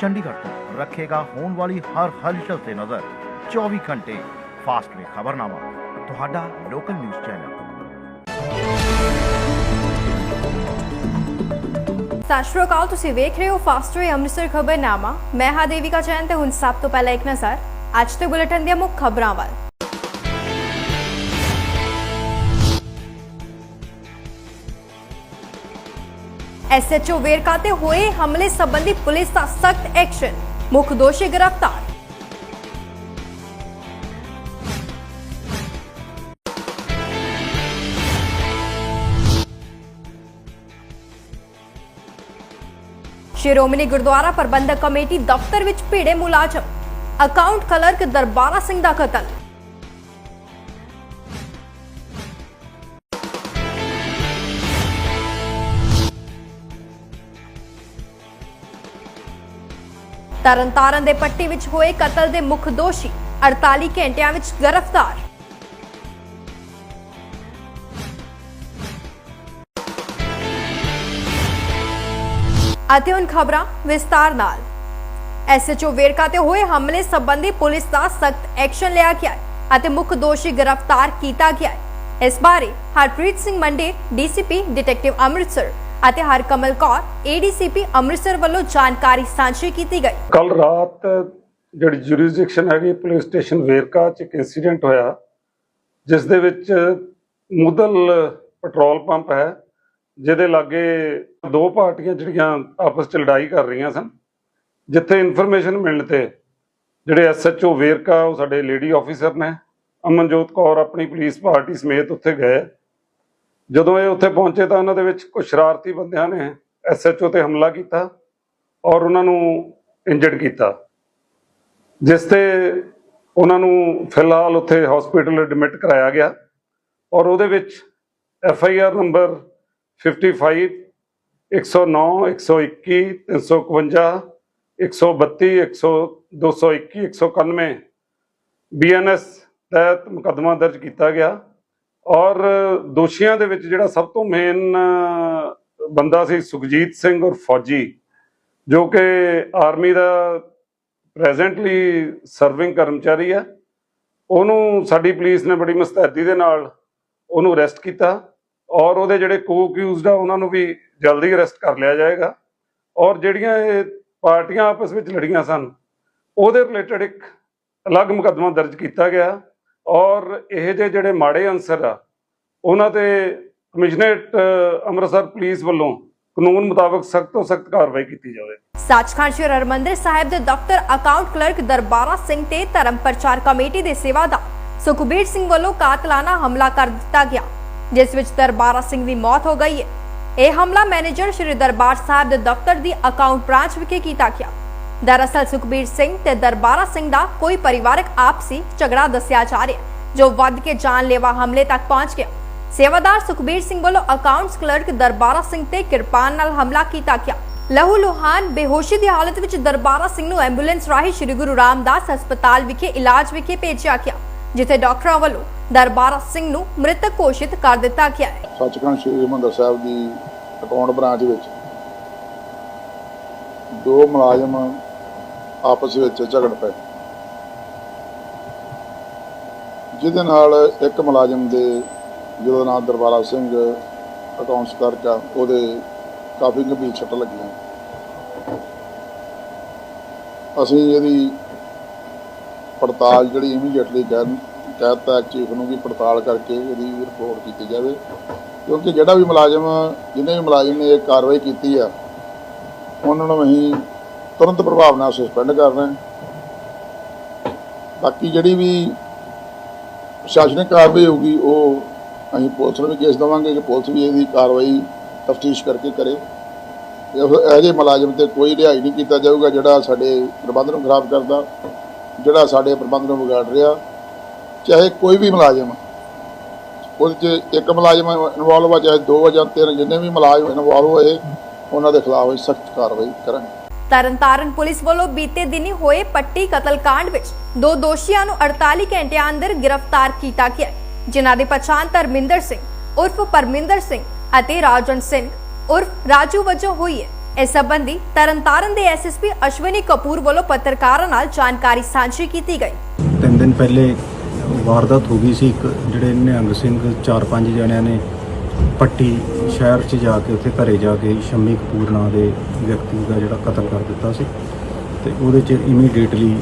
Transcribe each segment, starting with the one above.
ਚੰਡੀਗੜ੍ਹ ਤੋਂ ਰੱਖੇਗਾ ਹੋਣ ਵਾਲੀ ਹਰ ਹਲਚਲ ਤੇ ਨਜ਼ਰ। 24 ਘੰਟੇ ਫਾਸਟ ਵੇ ਖਬਰਨਾਮਾ, ਤੁਹਾਡਾ ਲੋਕਲ ਨਿਊਜ਼ ਚੈਨਲ। ਸਤਿ ਸ਼੍ਰੀ ਅਕਾਲ, ਤੁਸੀਂ ਵੇਖ ਰਹੇ ਹੋ ਫਾਸਟ ਵੇ ਅੰਮ੍ਰਿਤਸਰ ਖਬਰਨਾਮਾ। ਮੈਂ ਹਾਂ ਦੇਵਿਕਾ ਚੈਨ ਤੇ ਹੁਣ ਸਭ ਤੋਂ ਪਹਿਲਾਂ ਇੱਕ ਨਜ਼ਰ, ਅੱਜ ਦੇ ਬੁਲੇਟਿਨ ਦੀਆਂ ਮੁੱਖ ਖਬਰਾਂ ਵੱਲ। ਐਸਐਚਓ ਵੇਰਕਾ ਤੇ ਹੋਏ ਹਮਲੇ ਸੰਬੰਧੀ ਪੁਲਿਸ ਦਾ ਸਖਤ ਐਕਸ਼ਨ। ਮੁੱਖ ਦੋਸ਼ੀ ਗ੍ਰਿਫਤਾਰ। ਸ਼੍ਰੋਮਣੀ ਗੁਰਦੁਆਰਾ ਪ੍ਰਬੰਧਕ ਕਮੇਟੀ ਦਫ਼ਤਰ ਵਿੱਚ ਭੀੜੇ ਮੁਲਾਜ਼ਮ। ਅਕਾਊਂਟ ਕਲਰਕ ਦਰਬਾਰਾ ਸਿੰਘ ਦਾ ਕਤਲ। ਤਰਨਤਾਰਨ ਦੇ ਪੱਟੀ ਵਿੱਚ ਹੋਏ ਕਤਲ ਦੇ ਮੁੱਖ ਦੋਸ਼ੀ 48 ਘੰਟਿਆਂ ਵਿੱਚ ਗ੍ਰਿਫਤਾਰ। ਅਤੇ ਹੁਣ ਖਬਰਾਂ ਵਿਸਤਾਰ ਨਾਲ। ਐਸਐਚਓ ਵੇਰਕਾ ਤੇ ਹੋਏ ਹਮਲੇ ਸੰਬੰਧੀ ਪੁਲਿਸ ਦਾ ਸਖਤ ਐਕਸ਼ਨ ਲਿਆ ਗਿਆ ਅਤੇ ਮੁੱਖ ਦੋਸ਼ੀ ਗ੍ਰਿਫਤਾਰ ਕੀਤਾ ਗਿਆ ਇਸ ਬਾਰੇ ਹਰਪ੍ਰੀਤ ਸਿੰਘ ਮੰਡੇ, ਡੀਸੀਪੀ, ਡਿਟੈਕਟਿਵ ਅੰਮ੍ਰਿਤਸਰ। ਅਤੇ ਹਰਕਮਲ ਕੌਰ ਏਡੀਸੀਪੀ ਅੰਮ੍ਰਿਤਸਰ ਵੱਲੋਂ ਜਾਣਕਾਰੀ ਸਾਂਝੀ ਕੀਤੀ ਗਈ। ਕੱਲ ਰਾਤ ਜਿਹੜੀ ਜੁਰਿਸਡਿਕਸ਼ਨ ਹੈਗੀ ਪੁਲਿਸ ਸਟੇਸ਼ਨ ਵੇਰਕਾ ਚ ਇੱਕ ਇਨਸੀਡੈਂਟ ਹੋਇਆ, ਜਿਸ ਦੇ ਵਿੱਚ ਮੁਦਲ ਪੈਟਰੋਲ ਪੰਪ ਹੈ, ਜਿਹਦੇ ਲਾਗੇ ਦੋ ਪਾਰਟੀਆਂ ਜਿਹੜੀਆਂ ਆਪਸ ਚ ਲੜਾਈ ਕਰ ਰਹੀਆਂ ਸਨ, ਜਿੱਥੇ ਇਨਫੋਰਮੇਸ਼ਨ ਮਿਲਣ ਤੇ ਜਿਹੜੇ ਐਸਐਚਓ ਵੇਰਕਾ, ਉਹ ਸਾਡੇ ਲੇਡੀ ਆਫੀਸਰ ਨੇ, ਅਮਨਜੋਤ ਕੌਰ ਆਪਣੀ ਪੁਲਿਸ ਪਾਰਟੀ ਸਮੇਤ ਉੱਥੇ ਗਏ। ਜਦੋਂ ਇਹ ਉੱਥੇ ਪਹੁੰਚੇ ਤਾਂ ਉਹਨਾਂ ਦੇ ਵਿੱਚ ਕੁਝ ਸ਼ਰਾਰਤੀ ਬੰਦਿਆਂ ਨੇ ਐਸਐਚਓ ਤੇ ਹਮਲਾ ਕੀਤਾ ਔਰ ਉਹਨਾਂ ਨੂੰ ਇੰਜਰਡ ਕੀਤਾ, ਜਿਸ ਤੇ ਉਹਨਾਂ ਨੂੰ ਫਿਲਹਾਲ ਉੱਥੇ ਹਸਪੀਟਲ ਐਡਮਿਟ ਕਰਾਇਆ ਗਿਆ ਔਰ ਉਹਦੇ ਵਿੱਚ F I R number 55 109 121 351 132 100 221 191 BNS ਤਹਿਤ ਮੁਕੱਦਮਾ ਦਰਜ ਕੀਤਾ ਗਿਆ ਔਰ ਦੋਸ਼ੀਆਂ ਦੇ ਵਿੱਚ ਜਿਹੜਾ ਸਭ ਤੋਂ ਮੇਨ ਬੰਦਾ ਸੀ ਸੁਖਜੀਤ ਸਿੰਘ ਔਰ ਫੌਜੀ, ਜੋ ਕਿ ਆਰਮੀ ਦਾ ਪ੍ਰੈਜ਼ੈਂਟਲੀ ਸਰਵਿੰਗ ਕਰਮਚਾਰੀ ਆ। ਉਹਨੂੰ ਸਾਡੀ ਪੁਲਿਸ ਨੇ ਬੜੀ ਮੁਸਤੈਦੀ ਦੇ ਨਾਲ ਉਹਨੂੰ ਅਰੈਸਟ ਕੀਤਾ ਔਰ ਉਹਦੇ ਜਿਹੜੇ ਕੋ-ਅਕਿਊਜ਼ਡ ਆ, ਉਹਨਾਂ ਨੂੰ ਵੀ ਜਲਦੀ ਅਰੈਸਟ ਕਰ ਲਿਆ ਜਾਏਗਾ। ਔਰ ਜਿਹੜੀਆਂ ਇਹ ਪਾਰਟੀਆਂ ਆਪਸ ਵਿੱਚ ਲੜੀਆਂ ਸਨ, ਉਹਦੇ ਰਿਲੇਟਡ ਇੱਕ ਅਲੱਗ ਮੁਕੱਦਮਾ ਦਰਜ ਕੀਤਾ ਗਿਆ। ਔਰ ਇਹ ਜਿਹੇ ਜਿਹੜੇ ਮਾੜੇ ਅਨਸਰ ਆ, ਉਹਨਾਂ ਤੇ ਕਮਿਸ਼ਨਰੇਟ ਅੰਮ੍ਰਿਤਸਰ ਪੁਲਿਸ ਵੱਲੋਂ ਕਾਨੂੰਨ ਮੁਤਾਬਕ ਸਖਤ ਤੋਂ ਸਖਤ ਕਾਰਵਾਈ ਕੀਤੀ ਜਾਵੇ। ਸੱਚਖੰਡ ਸ਼੍ਰੀ ਹਰਿਮੰਦਰ ਸਾਹਿਬ ਦੇ ਦਫ਼ਤਰ ਅਕਾਊਂਟ ਕਲਰਕ ਦਰਬਾਰਾ ਸਿੰਘ ਤੇ ਧਰਮ ਪ੍ਰਚਾਰ ਕਮੇਟੀ ਦੇ ਸੇਵਾਦਾਰ ਸੁਖਬੀਰ ਸਿੰਘ ਵੱਲੋਂ ਕਾਤਲਾਨਾ ਹਮਲਾ ਕਰ ਦਿੱਤਾ ਗਿਆ, ਜਿਸ ਵਿੱਚ ਦਰਬਾਰਾ ਸਿੰਘ ਦੀ ਮੌਤ ਹੋ ਗਈ ਹੈ। ਇਹ ਹਮਲਾ ਮੈਨੇਜਰ ਸ਼੍ਰੀ ਦਰਬਾਰ ਸਾਹਿਬ ਦੇ ਦਫ਼ਤਰ ਦੀ ਅਕਾਊਂਟ ਬ੍ਰਾਂਚ ਵਿਖੇ ਕੀਤਾ ਗਿਆ। ਦਰਅਸਲ ਸੁਖਬੀਰ ਸਿੰਘ ਤੇ ਦਰਬਾਰਾ ਸਿੰਘ ਦਾ ਕੋਈ ਪਰਿਵਾਰਕ ਆਪਸੀ ਝਗੜਾ ਦੱਸਿਆ ਜਾ ਰਿਹਾ ਜੋ ਵੱਧ ਕੇ ਜਾਨਲੇਵਾ ਹਮਲੇ ਤੱਕ ਪਹੁੰਚ ਗਿਆ। ਸੇਵਾਦਾਰ ਸੁਖਬੀਰ ਸਿੰਘ ਵੱਲੋਂ ਅਕਾਊਂਟਸ ਕਲਰਕ ਦਰਬਾਰਾ ਸਿੰਘ ਤੇ ਕਿਰਪਾਨ ਨਾਲ ਹਮਲਾ ਕੀਤਾ ਗਿਆ। ਲਹੂ ਲੋਹਾਨ ਬੇਹੋਸ਼ੀ ਦੀ ਹਾਲਤ ਵਿੱਚ ਦਰਬਾਰਾ ਸਿੰਘ ਨੂੰ ਐਂਬੂਲੈਂਸ ਰਾਹੀਂ ਸ੍ਰੀ ਗੁਰੂ ਰਾਮਦਾਸ ਹਸਪਤਾਲ ਵਿਖੇ ਇਲਾਜ ਵਿਖੇ ਭੇਜਿਆ ਗਿਆ, ਜਿੱਥੇ ਡਾਕਟਰਾਂ ਵੱਲੋਂ ਦਰਬਾਰਾ ਸਿੰਘ ਨੂੰ ਮ੍ਰਿਤਕ ਘੋਸ਼ਿਤ ਕਰ ਦਿੱਤਾ ਗਿਆ ਹੈ। ਸੱਚਖੰਡ ਸ੍ਰੀ ਹਰਿਮੰਦਰ ਸਾਹਿਬ ਦੀ ਅਕਾਊਂਟ ਬ੍ਰਾਂਚ ਵਿੱਚ ਦੋ ਮੁਲਾਜ਼ਮ ਆਪਸ ਵਿੱਚ ਝਗੜ ਪਏ। ਜਿਹਦੇ ਨਾਲ ਇੱਕ ਮੁਲਾਜ਼ਮ ਦੇ ਜਿਹਦਾ ਨਾਮ ਦਰਬਾਰਾ ਸਿੰਘ ਅਕਾਊਂਟਸ ਕਲਰਕ ਉਹਦੇ ਕਾਫੀ ਗੰਭੀਰ ਸੱਟ ਲੱਗੀਆਂ। ਅਸੀਂ ਇਹਦੀ ਪੜਤਾਲ ਜਿਹੜੀ ਇਮੀਡੀਏਟਲੀ ਕਹਿ ਕਹਿਤਾ ਚੀਫ ਨੂੰ ਵੀ ਪੜਤਾਲ ਕਰਕੇ ਇਹਦੀ ਰਿਪੋਰਟ ਕੀਤੀ ਜਾਵੇ। ਕਿਉਂਕਿ ਜਿਹੜਾ ਵੀ ਮੁਲਾਜ਼ਮ ਜਿਹਨੇ ਵੀ ਮੁਲਾਜ਼ਮ ਨੇ ਇਹ ਕਾਰਵਾਈ ਕੀਤੀ ਆ, ਉਹਨਾਂ ਨੂੰ ਅਸੀਂ ਤੁਰੰਤ ਪ੍ਰਭਾਵ ਨਾਲ ਸਸਪੈਂਡ ਕਰ ਰਹੇ ਹਾਂ। ਬਾਕੀ ਜਿਹੜੀ ਵੀ ਪ੍ਰਸ਼ਾਸਨਿਕ ਕਾਰਵਾਈ ਹੋਊਗੀ, ਉਹ ਅਸੀਂ ਪੁਲਿਸ ਨੂੰ ਵੀ ਕੇਸ ਦੇਵਾਂਗੇ ਕਿ ਪੁਲਿਸ ਵੀ ਇਹਦੀ ਕਾਰਵਾਈ ਤਫਤੀਸ਼ ਕਰਕੇ ਕਰੇ। ਇਹੋ ਇਹੋ ਜਿਹੇ ਮੁਲਾਜ਼ਮ ਤੇ ਕੋਈ ਰਿਹਾਈ ਨਹੀਂ ਕੀਤਾ ਜਾਊਗਾ ਜਿਹੜਾ ਸਾਡੇ ਪ੍ਰਬੰਧ ਨੂੰ ਖਰਾਬ ਕਰਦਾ, ਜਿਹੜਾ ਸਾਡੇ ਪ੍ਰਬੰਧ ਨੂੰ ਵਿਗਾੜ ਰਿਹਾ। ਚਾਹੇ ਕੋਈ ਵੀ ਮੁਲਾਜ਼ਮ, ਉਹਦੇ 'ਚ ਇੱਕ ਮੁਲਾਜ਼ਮ ਇਨਵੋਲਵ ਆ ਚਾਹੇ ਦੋ ਜਾਂ ਤਿੰਨ ਜਿੰਨੇ ਵੀ ਮੁਲਾਜ਼ਮ ਇਨਵੋਲਵ ਹੋਏ, ਉਹਨਾਂ ਦੇ ਖਿਲਾਫ ਅਸੀਂ ਸਖਤ ਕਾਰਵਾਈ ਕਰਾਂਗੇ। ਤਰਨਤਾਰਨ ਪੁਲਿਸ ਵੱਲੋਂ ਬੀਤੇ ਦਿਨੀ ਹੋਏ ਪੱਟੀ ਕਤਲकांड ਵਿੱਚ ਦੋ ਦੋਸ਼ੀਆਂ ਨੂੰ 48 ਘੰਟਿਆਂ ਅੰਦਰ ਗ੍ਰਿਫਤਾਰ ਕੀਤਾ ਗਿਆ। ਜਿਨ੍ਹਾਂ ਦੀ ਪਛਾਣ ਧਰਮਿੰਦਰ ਸਿੰਘ, ਉਰਫ ਪਰਮਿੰਦਰ ਸਿੰਘ ਅਤੇ ਰਾਜਨ ਸਿੰਘ ਉਰਫ ਰਾਜੂ ਵਜੋਂ ਹੋਈ ਹੈ। ਇਸ ਸੰਬੰਧੀ ਤਰਨਤਾਰਨ ਦੇ ਐਸਐਸਪੀ ਅਸ਼ਵਨੀ ਕਪੂਰ ਵੱਲੋਂ ਪੱਤਰਕਾਰਾਂ ਨਾਲ ਜਾਣਕਾਰੀ ਸਾਂਝੀ ਕੀਤੀ ਗਈ। ਤਿੰਨ ਦਿਨ ਪਹਿਲੇ ਵਾਰਦਾਤ ਹੋ ਗਈ ਸੀ। ਇੱਕ ਜਿਹੜੇ ਨਿਹੰਗ ਸਿੰਘ, ਚਾਰ ਪੰਜ ਜਣਿਆਂ ਨੇ ਪੱਟੀ ਸ਼ਹਿਰ 'ਚ ਜਾ ਕੇ ਉੱਥੇ ਘਰੇ ਜਾ ਕੇ ਸ਼ੰਮੀ ਕਪੂਰ ਨਾਂ ਦੇ ਵਿਅਕਤੀ ਦਾ ਜਿਹੜਾ ਕਤਲ ਕਰ ਦਿੱਤਾ ਸੀ। ਤੇ ਉਹਦੇ 'ਚ ਇਮੀਡੀਏਟਲੀ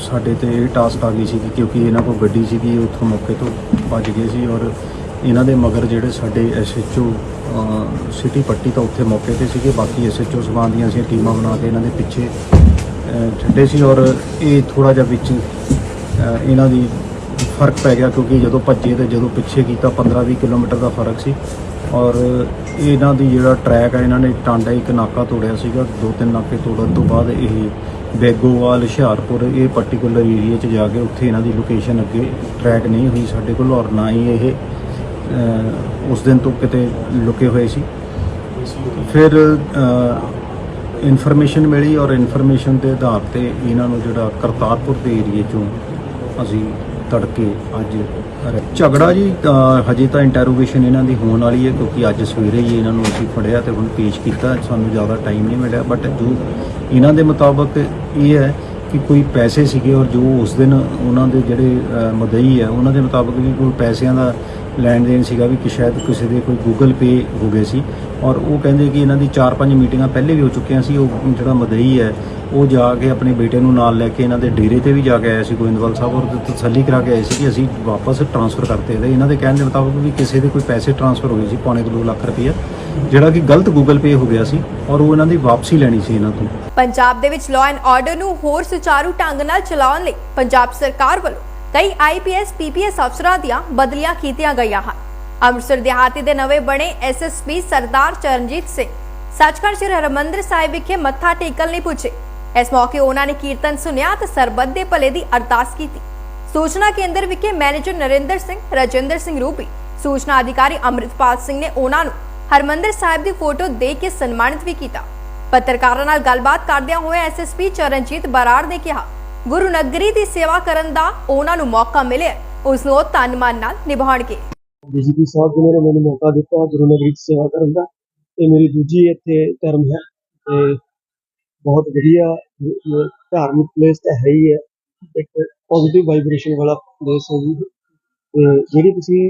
ਸਾਡੇ ਤੇ ਇਹ ਟਾਸਕ ਆ ਗਈ ਸੀ ਕਿਉਂਕਿ ਇਹਨਾਂ ਕੋਲ ਗੱਡੀ ਸੀਗੀ ਇਹ ਉੱਥੋਂ ਮੌਕੇ ਤੋਂ ਭੱਜ ਗਏ ਸੀ ਔਰ ਇਹਨਾਂ ਦੇ ਮਗਰ ਜਿਹੜੇ ਸਾਡੇ ਐਸਐਚਓ ਸਿਟੀ ਪੱਟੀ ਤਾਂ ਉੱਥੇ ਮੌਕੇ ਤੇ ਸੀਗੇ, ਬਾਕੀ ਐਸਐਚਓ ਸਭਾਂ ਦੀਆਂ ਅਸੀਂ ਟੀਮਾਂ ਬਣਾ ਕੇ ਇਹਨਾਂ ਦੇ ਪਿੱਛੇ ਛੱਡੇ ਸੀ ਔਰ ਇਹ ਥੋੜਾ ਜਿਹਾ ਵਿੱਚ ਇਹਨਾਂ ਦੀ ਫ਼ਰਕ ਪੈ ਗਿਆ ਕਿਉਂਕਿ ਜਦੋਂ ਭੱਜੇ ਤੇ ਜਦੋਂ ਪਿੱਛੇ ਕੀਤਾ 15-20 ਕਿਲੋਮੀਟਰ ਦਾ ਫ਼ਰਕ ਸੀ। ਔਰ ਇਹਨਾਂ ਦੀ ਜਿਹੜਾ ਟਰੈਕ ਹੈ ਇਹਨਾਂ ਨੇ ਟਾਂਡਾ ਇੱਕ ਨਾਕਾ ਤੋੜਿਆ ਸੀਗਾ, ਦੋ ਤਿੰਨ ਨਾਕੇ ਤੋੜਨ ਤੋਂ ਬਾਅਦ ਇਹ ਬੇਗੋਵਾਲ, ਹੁਸ਼ਿਆਰਪੁਰ, ਇਹ ਪਾਰਟਿਕੂਲਰ ਏਰੀਆ 'ਚ ਜਾ ਕੇ ਉੱਥੇ ਇਹਨਾਂ ਦੀ ਲੋਕੇਸ਼ਨ ਅੱਗੇ ਟਰੈਕ ਨਹੀਂ ਹੋਈ ਸਾਡੇ ਕੋਲ ਔਰ ਨਾ ਹੀ ਇਹ ਉਸ ਦਿਨ ਤੋਂ ਕਿਤੇ ਲੁਕੇ ਹੋਏ ਸੀ। ਫਿਰ ਇਨਫੋਰਮੇਸ਼ਨ ਮਿਲੀ ਔਰ ਇਨਫੋਰਮੇਸ਼ਨ ਦੇ ਆਧਾਰ ਤੇ ਇਹਨਾਂ ਨੂੰ ਜਿਹੜਾ ਕਰਤਾਰਪੁਰ ਦੇ ਏਰੀਏ ਚੋਂ ਅਸੀਂ ਤੜਕੇ ਅੱਜ ਅਰੇ- ਝਗੜਾ ਜੀ ਹਜੇ ਤਾਂ ਇੰਟਰੋਗੇਸ਼ਨ ਇਹਨਾਂ ਦੀ ਹੋਣ ਵਾਲੀ ਹੈ, ਕਿਉਂਕਿ ਅੱਜ ਸਵੇਰੇ ਹੀ ਇਹਨਾਂ ਨੂੰ ਅਸੀਂ ਫੜਿਆ ਤੇ ਹੁਣ ਪੇਸ਼ ਕੀਤਾ। ਸਾਨੂੰ ਜ਼ਿਆਦਾ ਟਾਈਮ ਨਹੀਂ ਮਿਲਿਆ ਬਟ ਜੋ ਇਹਨਾਂ ਦੇ ਮੁਤਾਬਕ ਇਹ ਹੈ ਕਿ ਕੋਈ ਪੈਸੇ ਸੀਗੇ ਔਰ ਜੋ ਉਸ ਦਿਨ ਉਹਨਾਂ ਦੇ ਜਿਹੜੇ ਮਦਈ ਹੈ, ਉਹਨਾਂ ਦੇ ਮੁਤਾਬਕ ਵੀ ਕੋਈ ਪੈਸਿਆਂ ਦਾ ਲੈਣ ਦੇਣ ਸੀਗਾ ਵੀ ਕਿ ਸ਼ਾਇਦ ਕਿਸੇ ਦੇ ਕੋਈ ਗੂਗਲ ਪੇ ਹੋ ਗਏ ਸੀ। ਔਰ ਉਹ ਕਹਿੰਦੇ ਕਿ ਇਹਨਾਂ ਦੀ 4-5 ਮੀਟਿੰਗਾਂ ਪਹਿਲੇ ਵੀ ਹੋ ਚੁੱਕੀਆਂ ਸੀ, ਉਹ ਜਿਹੜਾ ਮਦਈ ਹੈ ਉਹ ਜਾ ਕੇ ਆਪਣੇ ਬੇਟੇ ਨੂੰ ਨਾਲ ਲੈ ਕੇ ਇਹਨਾਂ ਦੇ ਡੇਰੇ ਤੇ ਵੀ ਜਾ ਕੇ ਆਇਆ ਸੀ, ਗੋਇੰਦਵਾਲ ਸਾਹਿਬ, ਔਰ ਤਸੱਲੀ ਕਰਾ ਕੇ ਆਏ ਸੀ ਕਿ ਅਸੀਂ ਵਾਪਸ ਟ੍ਰਾਂਸਫਰ ਕਰਤੇ ਇਹਦੇ। ਇਹਨਾਂ ਦੇ ਕਹਿਣ ਦੇ ਮੁਤਾਬਕ ਵੀ ਕਿਸੇ ਦੇ ਕੋਈ ਪੈਸੇ ਟ੍ਰਾਂਸਫਰ ਹੋ ਸੀ, ਪੌਣੇ 2 ਲੱਖ ਰੁਪਈਆ, ਜਿਹੜਾ ਕਿ ਗਲਤ ਗੂਗਲ ਪੇ ਹੋ ਗਿਆ ਸੀ, ਔਰ ਉਹ ਇਹਨਾਂ ਦੀ ਵਾਪਸੀ ਲੈਣੀ ਸੀ ਇਹਨਾਂ ਤੋਂ। ਪੰਜਾਬ ਦੇ ਵਿੱਚ ਲਾਅ ਐਂਡ ਆਰਡਰ ਨੂੰ ਹੋਰ ਸੁਚਾਰੂ ਢੰਗ ਨਾਲ ਚਲਾਉਣ ਲਈ ਪੰਜਾਬ ਸਰਕਾਰ ਵੱਲੋਂ ਕਈ ਆਈਪੀਐਸ ਪੀਪੀਐਸ ਅਫਸਰਾਂ ਦੀਆਂ ਬਦਲੀਆਂ ਕੀਤੀਆਂ ਗਈਆਂ ਹਨ। ਅੰਮ੍ਰਿਤਸਰ ਦਿਹਾਤੀ ਦੇ ਨਵੇਂ ਬਣੇ ਐਸਐਸਪੀ ਸਰਦਾਰ ਚਰਨਜੀਤ ਸਿੰਘ ਸੱਚਖੰਡ ਸ੍ਰੀ ਹਰਿਮੰਦਰ ਸਾਹਿਬ ਵਿਖੇ ਮੱਥਾ ਟੇਕਣ ਲਈ ਪੁੱਜੇ। ਇਸ ਮੌਕੇ ਉਹਨਾਂ ਨੇ ਕੀਰਤਨ ਸੁਨਿਆ ਤੇ ਸਰਬੱਤ ਦੇ ਭਲੇ ਦੀ ਅਰਦਾਸ ਕੀਤੀ। ਸੂਚਨਾ ਕੇਂਦਰ ਵਿਖੇ ਮੈਨੇਜਰ ਨਰਿੰਦਰ ਸਿੰਘ, ਰਜਿੰਦਰ ਸਿੰਘ ਰੂਪੀ, ਸੂਚਨਾ ਅਧਿਕਾਰੀ ਅੰਮ੍ਰਿਤਪਾਲ ਸਿੰਘ ਨੇ ਉਹਨਾਂ ਨੂੰ ਹਰਮੰਦਰ ਸਾਹਿਬ ਦੀ ਫੋਟੋ ਦੇ ਕੇ ਸਨਮਾਨਿਤ ਵੀ ਕੀਤਾ। ਪੱਤਰਕਾਰਾਂ ਨਾਲ ਗੱਲਬਾਤ ਕਰਦਿਆਂ ਹੋਏ ਐਸਐਸਪੀ ਚਰਨਜੀਤ ਬਰਾੜ ਨੇ ਕਿਹਾ, ਗੁਰੂ ਨਗਰੀ ਦੀ ਸੇਵਾ ਕਰਨ ਦਾ ਉਹਨਾਂ ਨੂੰ ਮੌਕਾ ਮਿਲਿਆ। ਉਸ ਨੂੰ ਤਨ ਮਨ ਨਾਲ ਨਿਭਾਉਣਗੇ। ਡੀਜੀਪੀ ਸਾਹਿਬ ਜਿਨ੍ਹਾਂ ਨੇ ਮੈਨੂੰ ਮੌਕਾ ਦਿੱਤਾ ਗੁਰੂ ਨਗਰੀ 'ਚ ਸੇਵਾ ਕਰਨ ਦਾ। ਇਹ ਮੇਰੀ ਦੂਜੀ ਇੱਥੇ ਟਰਮ ਹੈ ਤੇ ਬਹੁਤ ਵਧੀਆ ਅਹ, ਧਾਰਮਿਕ ਪਲੇਸ ਤਾਂ ਹੈ ਹੀ ਹੈ ਇੱਕ ਪੋਜ਼ਿਟਿਵ ਵਾਈਬ੍ਰੇਸ਼ਨ ਵਾਲਾ ਪਲੇਸ ਹੈ ਜੀ ਤੇ ਜਿਹੜੀ ਤੁਸੀਂ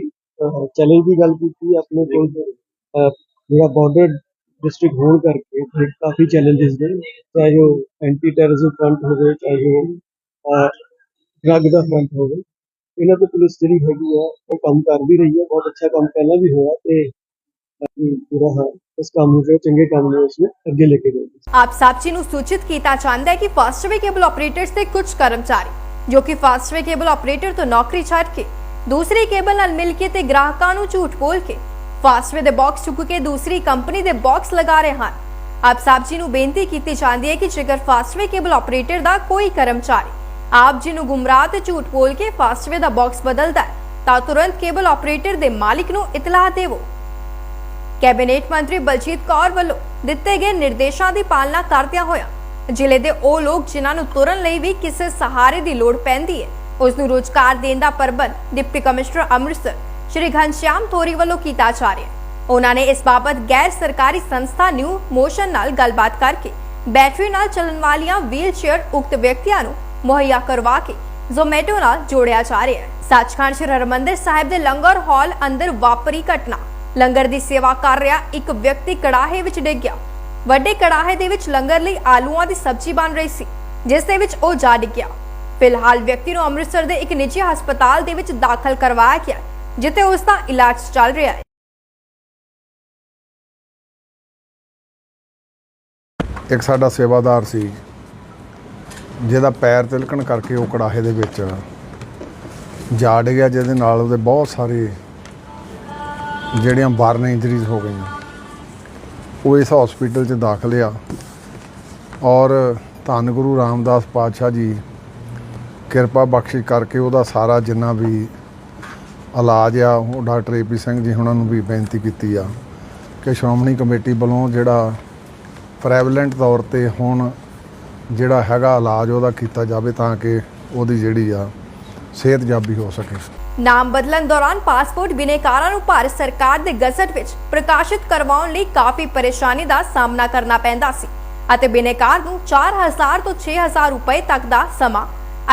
ਚੈਲੰਜ ਦੀ ਗੱਲ ਕੀਤੀ ਆਪਣੇ ਕੋਲ ਅਹ, ਜਿਹੜਾ ਬਾਰਡਰ ਡਿਸਟ੍ਰਿਕਟ ਹੋਣ ਕਰਕੇ ਇੱਥੇ ਕਾਫੀ ਚੈਲੰਜਸ ਨੇ ਚਾਹੇ ਉਹ ਐਂਟੀ ਟੈਰਰਿਜ਼ਮ ਫਰੰਟ ਹੋਵੇ ਚਾਹੇ ਉਹ ਡਰੱਗ ਦਾ ਫਰੰਟ ਹੋਵੇ ਇਹਨਾਂ ਤੇ ਪੁਲਿਸ ਜਿਹੜੀ ਹੈਗੀ ਆ ਉਹ ਕੰਮ ਕਰ ਵੀ ਰਹੀ ਹੈ ਬਹੁਤ ਅੱਛਾ ਕੰਮ ਪਹਿਲਾਂ ਵੀ ਹੋਇਆ ਤੇ ਅਸੀਂ ਪੂਰਾ ਹਾਂ, ਇਸ ਕੰਮ ਨੂੰ ਚੰਗੇ ਕੰਮ ਨੂੰ ਉਸਨੂੰ ਅੱਗੇ ਲੈ ਕੇ ਜਾਵਾਂਗੇ ਆਪ ਸਭ ਨੂੰ ਸੂਚਿਤ ਕੀਤਾ ਜਾਂਦਾ ਹੈ ਕਿ ਫਾਸਟਵੇ ਕੇਬਲ ਆਪਰੇਟਰਸ ਦੇ ਕੁਝ ਕਰਮਚਾਰੀ, ਜੋ ਕਿ ਫਾਸਟਵੇ ਕੇਬਲ ਆਪਰੇਟਰ ਤੋਂ ਨੌਕਰੀ ਛੱਡ ਕੇ ਦੂਸਰੀ ਕੇਬਲ ਨਾਲ ਮਿਲ ਕੇ ਤੇ ਗ੍ਰਾਹਕਾਂ ਨੂੰ ਝੂਠ ਬੋਲ ਕੇ ਫਾਸਟਵੇ ਦੇ ਬਾਕਸ ਚੁੱਕ ਕੇ ਦੂਸਰੀ ਕੰਪਨੀ ਦੇ ਬਾਕਸ ਲਗਾ ਰਹੇ ਹਨ। ਆਪ ਸਭ ਜੀ ਨੂੰ ਬੇਨਤੀ ਕੀਤੀ ਜਾਂਦੀ ਹੈ ਕਿ ਜੇਕਰ ਫਾਸਟਵੇ ਕੇਬਲ ਆਪਰੇਟਰ ਦਾ ਕੋਈ ਕਰਮਚਾਰੀ ਆਪ ਜੀ ਨੂੰ ਗੁੰਮਰਾਹ ਤੇ ਝੂਠ ਬੋਲ ਕੇ ਫਾਸਟਵੇ ਦਾ ਬਾਕਸ ਬਦਲਦਾ ਹੈ, ਤਾਂ ਤੁਰੰਤ ਕੇਬਲ ਆਪਰੇਟਰ ਦੇ ਮਾਲਿਕ ਨੂੰ ਇਤਲਾਹ ਦੇਵੋ। ਕੈਬਨਿਟ ਮੰਤਰੀ ਬਲਜੀਤ ਕੌਰ ਵੱਲੋਂ ਦਿੱਤੇ ਗਏ ਨਿਰਦੇਸ਼ਾਂ ਦੀ ਪਾਲਣਾ ਕਰਦਿਆਂ ਹੋਇਆ ਜ਼ਿਲ੍ਹੇ ਦੇ ਉਹ ਲੋਕ ਜਿਨ੍ਹਾਂ ਨੂੰ ਤੁਰਨ ਲਈ ਵੀ ਕਿਸੇ ਸਹਾਰੇ ਦੀ ਲੋੜ ਪੈਂਦੀ ਹੈ, ਉਸ ਨੂੰ ਰੋਜ਼ਗਾਰ ਦੇਣ ਦਾ ਪ੍ਰਬੰਧ ਡਿਪਟੀ ਕਮਿਸ਼ਨਰ ਅੰਮ੍ਰਿਤਸਰ ਸ਼੍ਰੀ ਘਨਸ਼ਿਆਮ ਥੋਰੀ ਵੱਲੋਂ ਕੀਤਾ ਜਾ ਰਿਹਾ ਹੈ। ਉਹਨਾਂ ਨੇ ਇਸ ਬਾਬਤ ਗੈਰ ਸਰਕਾਰੀ ਸੰਸਥਾ ਨਿਊ ਮੋਸ਼ਨ ਨਾਲ ਗੱਲਬਾਤ ਕਰਕੇ ਬੈਟਰੀ ਨਾਲ ਚੱਲਣ ਵਾਲੀਆਂ ਵੀਲ ਚੇਅਰ ਉਕਤ ਵਿਅਕਤੀਆਂ ਨੂੰ ਮੁਹੱਈਆ ਕਰਵਾ ਕੇ ਜ਼ੋਮੈਟੋ ਨਾਲ ਜੋੜਿਆ ਜਾ ਰਿਹਾ ਹੈ। ਸੱਚਖੰਡ ਸ੍ਰੀ ਹਰਿਮੰਦਰ ਸਾਹਿਬ ਦੇ ਲੰਗਰ ਹਾਲ ਅੰਦਰ ਵਾਪਰੀ ਘਟਨਾ ਲੰਗਰ ਦੀ ਸੇਵਾ ਕਰ ਰਿਹਾ ਇੱਕ ਵਿਅਕਤੀ ਕੜਾਹੇ ਵਿੱਚ ਡਿੱਗ ਗਿਆ। ਵੱਡੇ ਕੜਾਹੇ ਦੇ ਵਿੱਚ ਲੰਗਰ ਲਈ ਆਲੂਆਂ ਦੀ ਸਬਜ਼ੀ ਬਣ ਰਹੀ ਸੀ, ਜਿਸ ਦੇ ਵਿੱਚ ਉਹ ਜਾ ਡਿੱਗਿਆ ਫਿਲਹਾਲ ਵਿਅਕਤੀ ਨੂੰ ਅੰਮ੍ਰਿਤਸਰ ਦੇ ਇੱਕ ਨਿੱਜੀ ਹਸਪਤਾਲ ਦੇ ਵਿੱਚ ਦਾਖਲ ਕਰਵਾਇਆ ਗਿਆ, ਜਿੱਥੇ ਉਸ ਦਾ ਇਲਾਜ ਚੱਲ ਰਿਹਾ ਹੈ। ਇੱਕ ਸਾਡਾ ਸੇਵਾਦਾਰ ਸੀ, ਜਿਹਦਾ ਪੈਰ ਤਿਲਕਣ ਕਰਕੇ ਉਹ ਕੜਾਹੇ ਦੇ ਵਿੱਚ ਜਾ ਡਿੱਗਿਆ, ਜਿਹਦੇ ਨਾਲ ਉਹਦੇ ਬਹੁਤ ਸਾਰੇ ਜਿਹੜੀਆਂ ਬਰਨ ਇੰਜਰੀਜ਼ ਹੋ ਗਈਆਂ, ਉਹ ਇਸ ਹਸਪੀਟਲ 'ਚ ਦਾਖਲ ਆ। ਔਰ ਧੰਨ ਗੁਰੂ ਰਾਮਦਾਸ ਪਾਤਸ਼ਾਹ ਜੀ, ਕਿਰਪਾ ਬਖਸ਼ਿਸ਼ ਕਰਕੇ ਉਹਦਾ ਸਾਰਾ ਜਿੰਨਾ ਵੀ ਇਲਾਜ ਆ, ਉਹ ਡਾਕਟਰ ਏਪੀ ਸਿੰਘ ਜੀ ਉਹਨਾਂ ਨੂੰ ਵੀ ਬੇਨਤੀ ਕੀਤੀ ਆ ਕਿ ਸ਼੍ਰੋਮਣੀ ਕਮੇਟੀ ਵੱਲੋਂ ਜਿਹੜਾ ਪ੍ਰੈਵਲੈਂਟ ਤੌਰ ਤੇ ਹੁਣ ਜਿਹੜਾ ਹੈਗਾ ਇਲਾਜ ਉਹਦਾ ਕੀਤਾ ਜਾਵੇ ਤਾਂ ਕਿ ਉਹਦੀ ਜਿਹੜੀ ਆ ਸਿਹਤਯਾਬੀ ਹੋ ਸਕੇ। ਨਾਮ ਬਦਲਣ ਦੌਰਾਨ ਪਾਸਪੋਰਟ ਬਿਨੇਕਾਰਾਂ ਨੂੰ ਭਾਰਤ ਸਰਕਾਰ ਦੇ ਗਜ਼ਟ ਵਿੱਚ ਪ੍ਰਕਾਸ਼ਿਤ ਕਰਵਾਉਣ ਲਈ ਕਾਫੀ ਪਰੇਸ਼ਾਨੀ ਦਾ ਸਾਹਮਣਾ ਕਰਨਾ ਪੈਂਦਾ ਸੀ ਅਤੇ ਬਿਨੇਕਾਰ ਨੂੰ 4000 ਤੋਂ 6000 ਰੁਪਏ ਤੱਕ ਦਾ ਸਮਾਂ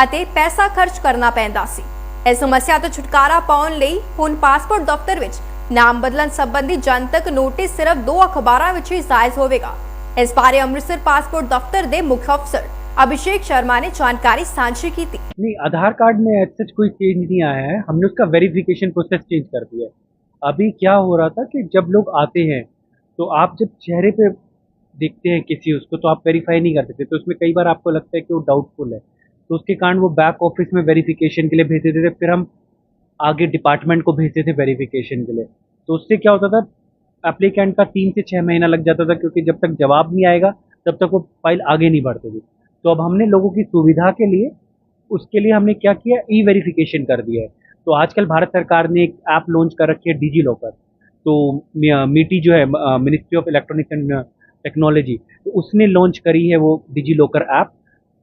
ਅਤੇ ਪੈਸਾ ਖਰਚ ਕਰਨਾ ਪੈਂਦਾ ਸੀ। ਇਸ ਸਮੱਸਿਆ ਤੋਂ ਛੁਟਕਾਰਾ ਪਾਉਣ ਲਈ ਹੁਣ ਪਾਸਪੋਰਟ ਦਫ਼ਤਰ ਵਿੱਚ ਨਾਮ ਬਦਲਣ ਸੰਬੰਧੀ ਜਨਤਕ ਨੋਟਿਸ ਸਿਰਫ ਦੋ ਅਖਬਾਰਾਂ ਵਿੱਚ ਹੀ ਜ਼ਾਇਜ਼ ਹੋਵੇਗਾ। ਇਸ ਬਾਰੇ ਅੰਮ੍ਰਿਤਸਰ ਪਾਸਪੋਰਟ ਦਫ਼ਤਰ ਦੇ ਮੁੱਖ ਅਫਸਰ ਅਭਿਸ਼ੇਕ ਸ਼ਰਮਾ ਨੇ ਜਾਣਕਾਰੀ ਸਾਂਝੀ ਕੀਤੀ। नहीं, आधार कार्ड में सच कोई चेंज नहीं आया है। हमने उसका वेरिफिकेशन प्रोसेस चेंज कर दिया है। अभी क्या हो रहा था कि जब लोग आते हैं तो आप जब चेहरे पे देखते हैं किसी उसको तो आप वेरीफाई नहीं कर सकते। तो उसमें कई बार आपको लगता है कि वो डाउटफुल है। तो उसके कारण वो बैक ऑफ़िस में वेरिफिकेशन के लिए भेज देते थे, फिर हम आगे डिपार्टमेंट को भेजते थे वेरिफिकेशन के लिए। तो उससे क्या होता था एप्लीकेंट का तीन से छः महीना लग जाता था, क्योंकि जब तक जवाब नहीं आएगा, तब तक वो फ़ाइल आगे नहीं बढ़ती थी। तो अब हमने लोगों की सुविधा के लिए उसके लिए हमने क्या किया? ई वेरिफिकेशन कर दिया है। तो आजकल भारत सरकार ने एक ऐप लॉन्च कर रखी है डिजी लॉकर तो मीटी जो है ministry of electronics and technology तो उसने लॉन्च करी है वो डिजी लॉकर ऐप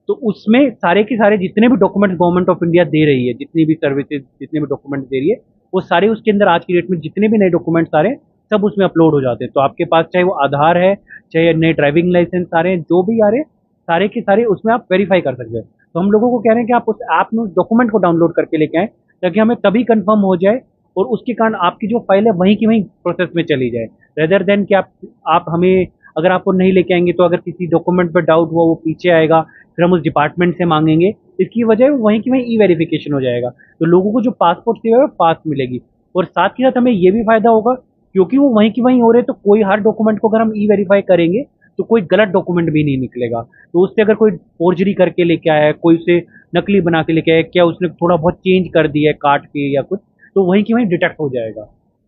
तो उसमें सारे के सारे जितने भी डॉक्यूमेंट्स गवर्नमेंट ऑफ़ इंडिया दे रही है, जितनी भी सर्विसेज़ जितने भी डॉक्यूमेंट्स दे रही है, वो सारे उसके अंदर आज की डेट में जितने भी नए डॉक्यूमेंट्स आ रहे हैं, सब उसमें अपलोड हो जाते हैं। तो आपके पास चाहे वो आधार है, चाहे नए ड्राइविंग लाइसेंस आ रहे हैं, जो भी आ रहे हैं, सारे के सारे उसमें आप वेरीफाई कर सकते हैं। तो हम लोगों को कह रहे हैं कि आप उस ऐप में उस डॉक्यूमेंट को डाउनलोड करके लेके आए, ताकि हमें तभी कंफर्म हो जाए और उसके कारण आपकी जो फ़ाइल है वहीं की वहीं प्रोसेस में चली जाए। रेदर देन कि आप आप हमें, अगर आपको नहीं लेके आएँगे तो अगर किसी डॉक्यूमेंट पर डाउट हुआ, वो पीछे आएगा, फिर हम उस डिपार्टमेंट से मांगेंगे, इसकी वजह वहीं की वहीं ई वेरिफिकेशन हो जाएगा। तो लोगों को जो पासपोर्ट सेवा है फास्ट मिलेगी। और साथ ही साथ हमें ये भी फ़ायदा होगा, क्योंकि वो वहीं की वहीं हो रहे तो कोई हर डॉक्यूमेंट को अगर हम ई वेरीफाई करेंगे तो कोई गलत डॉक्यूमेंट भी नहीं निकलेगा। तो उससे अगर कोई फोर्जरी करके लेके आया है, कोई उसे नकली बना के लेके आया क्या उसने थोड़ा बहुत चेंज कर दिया है काट के या कुछ तो वहीं की वहीं डिटेक्ट हो जाएगा।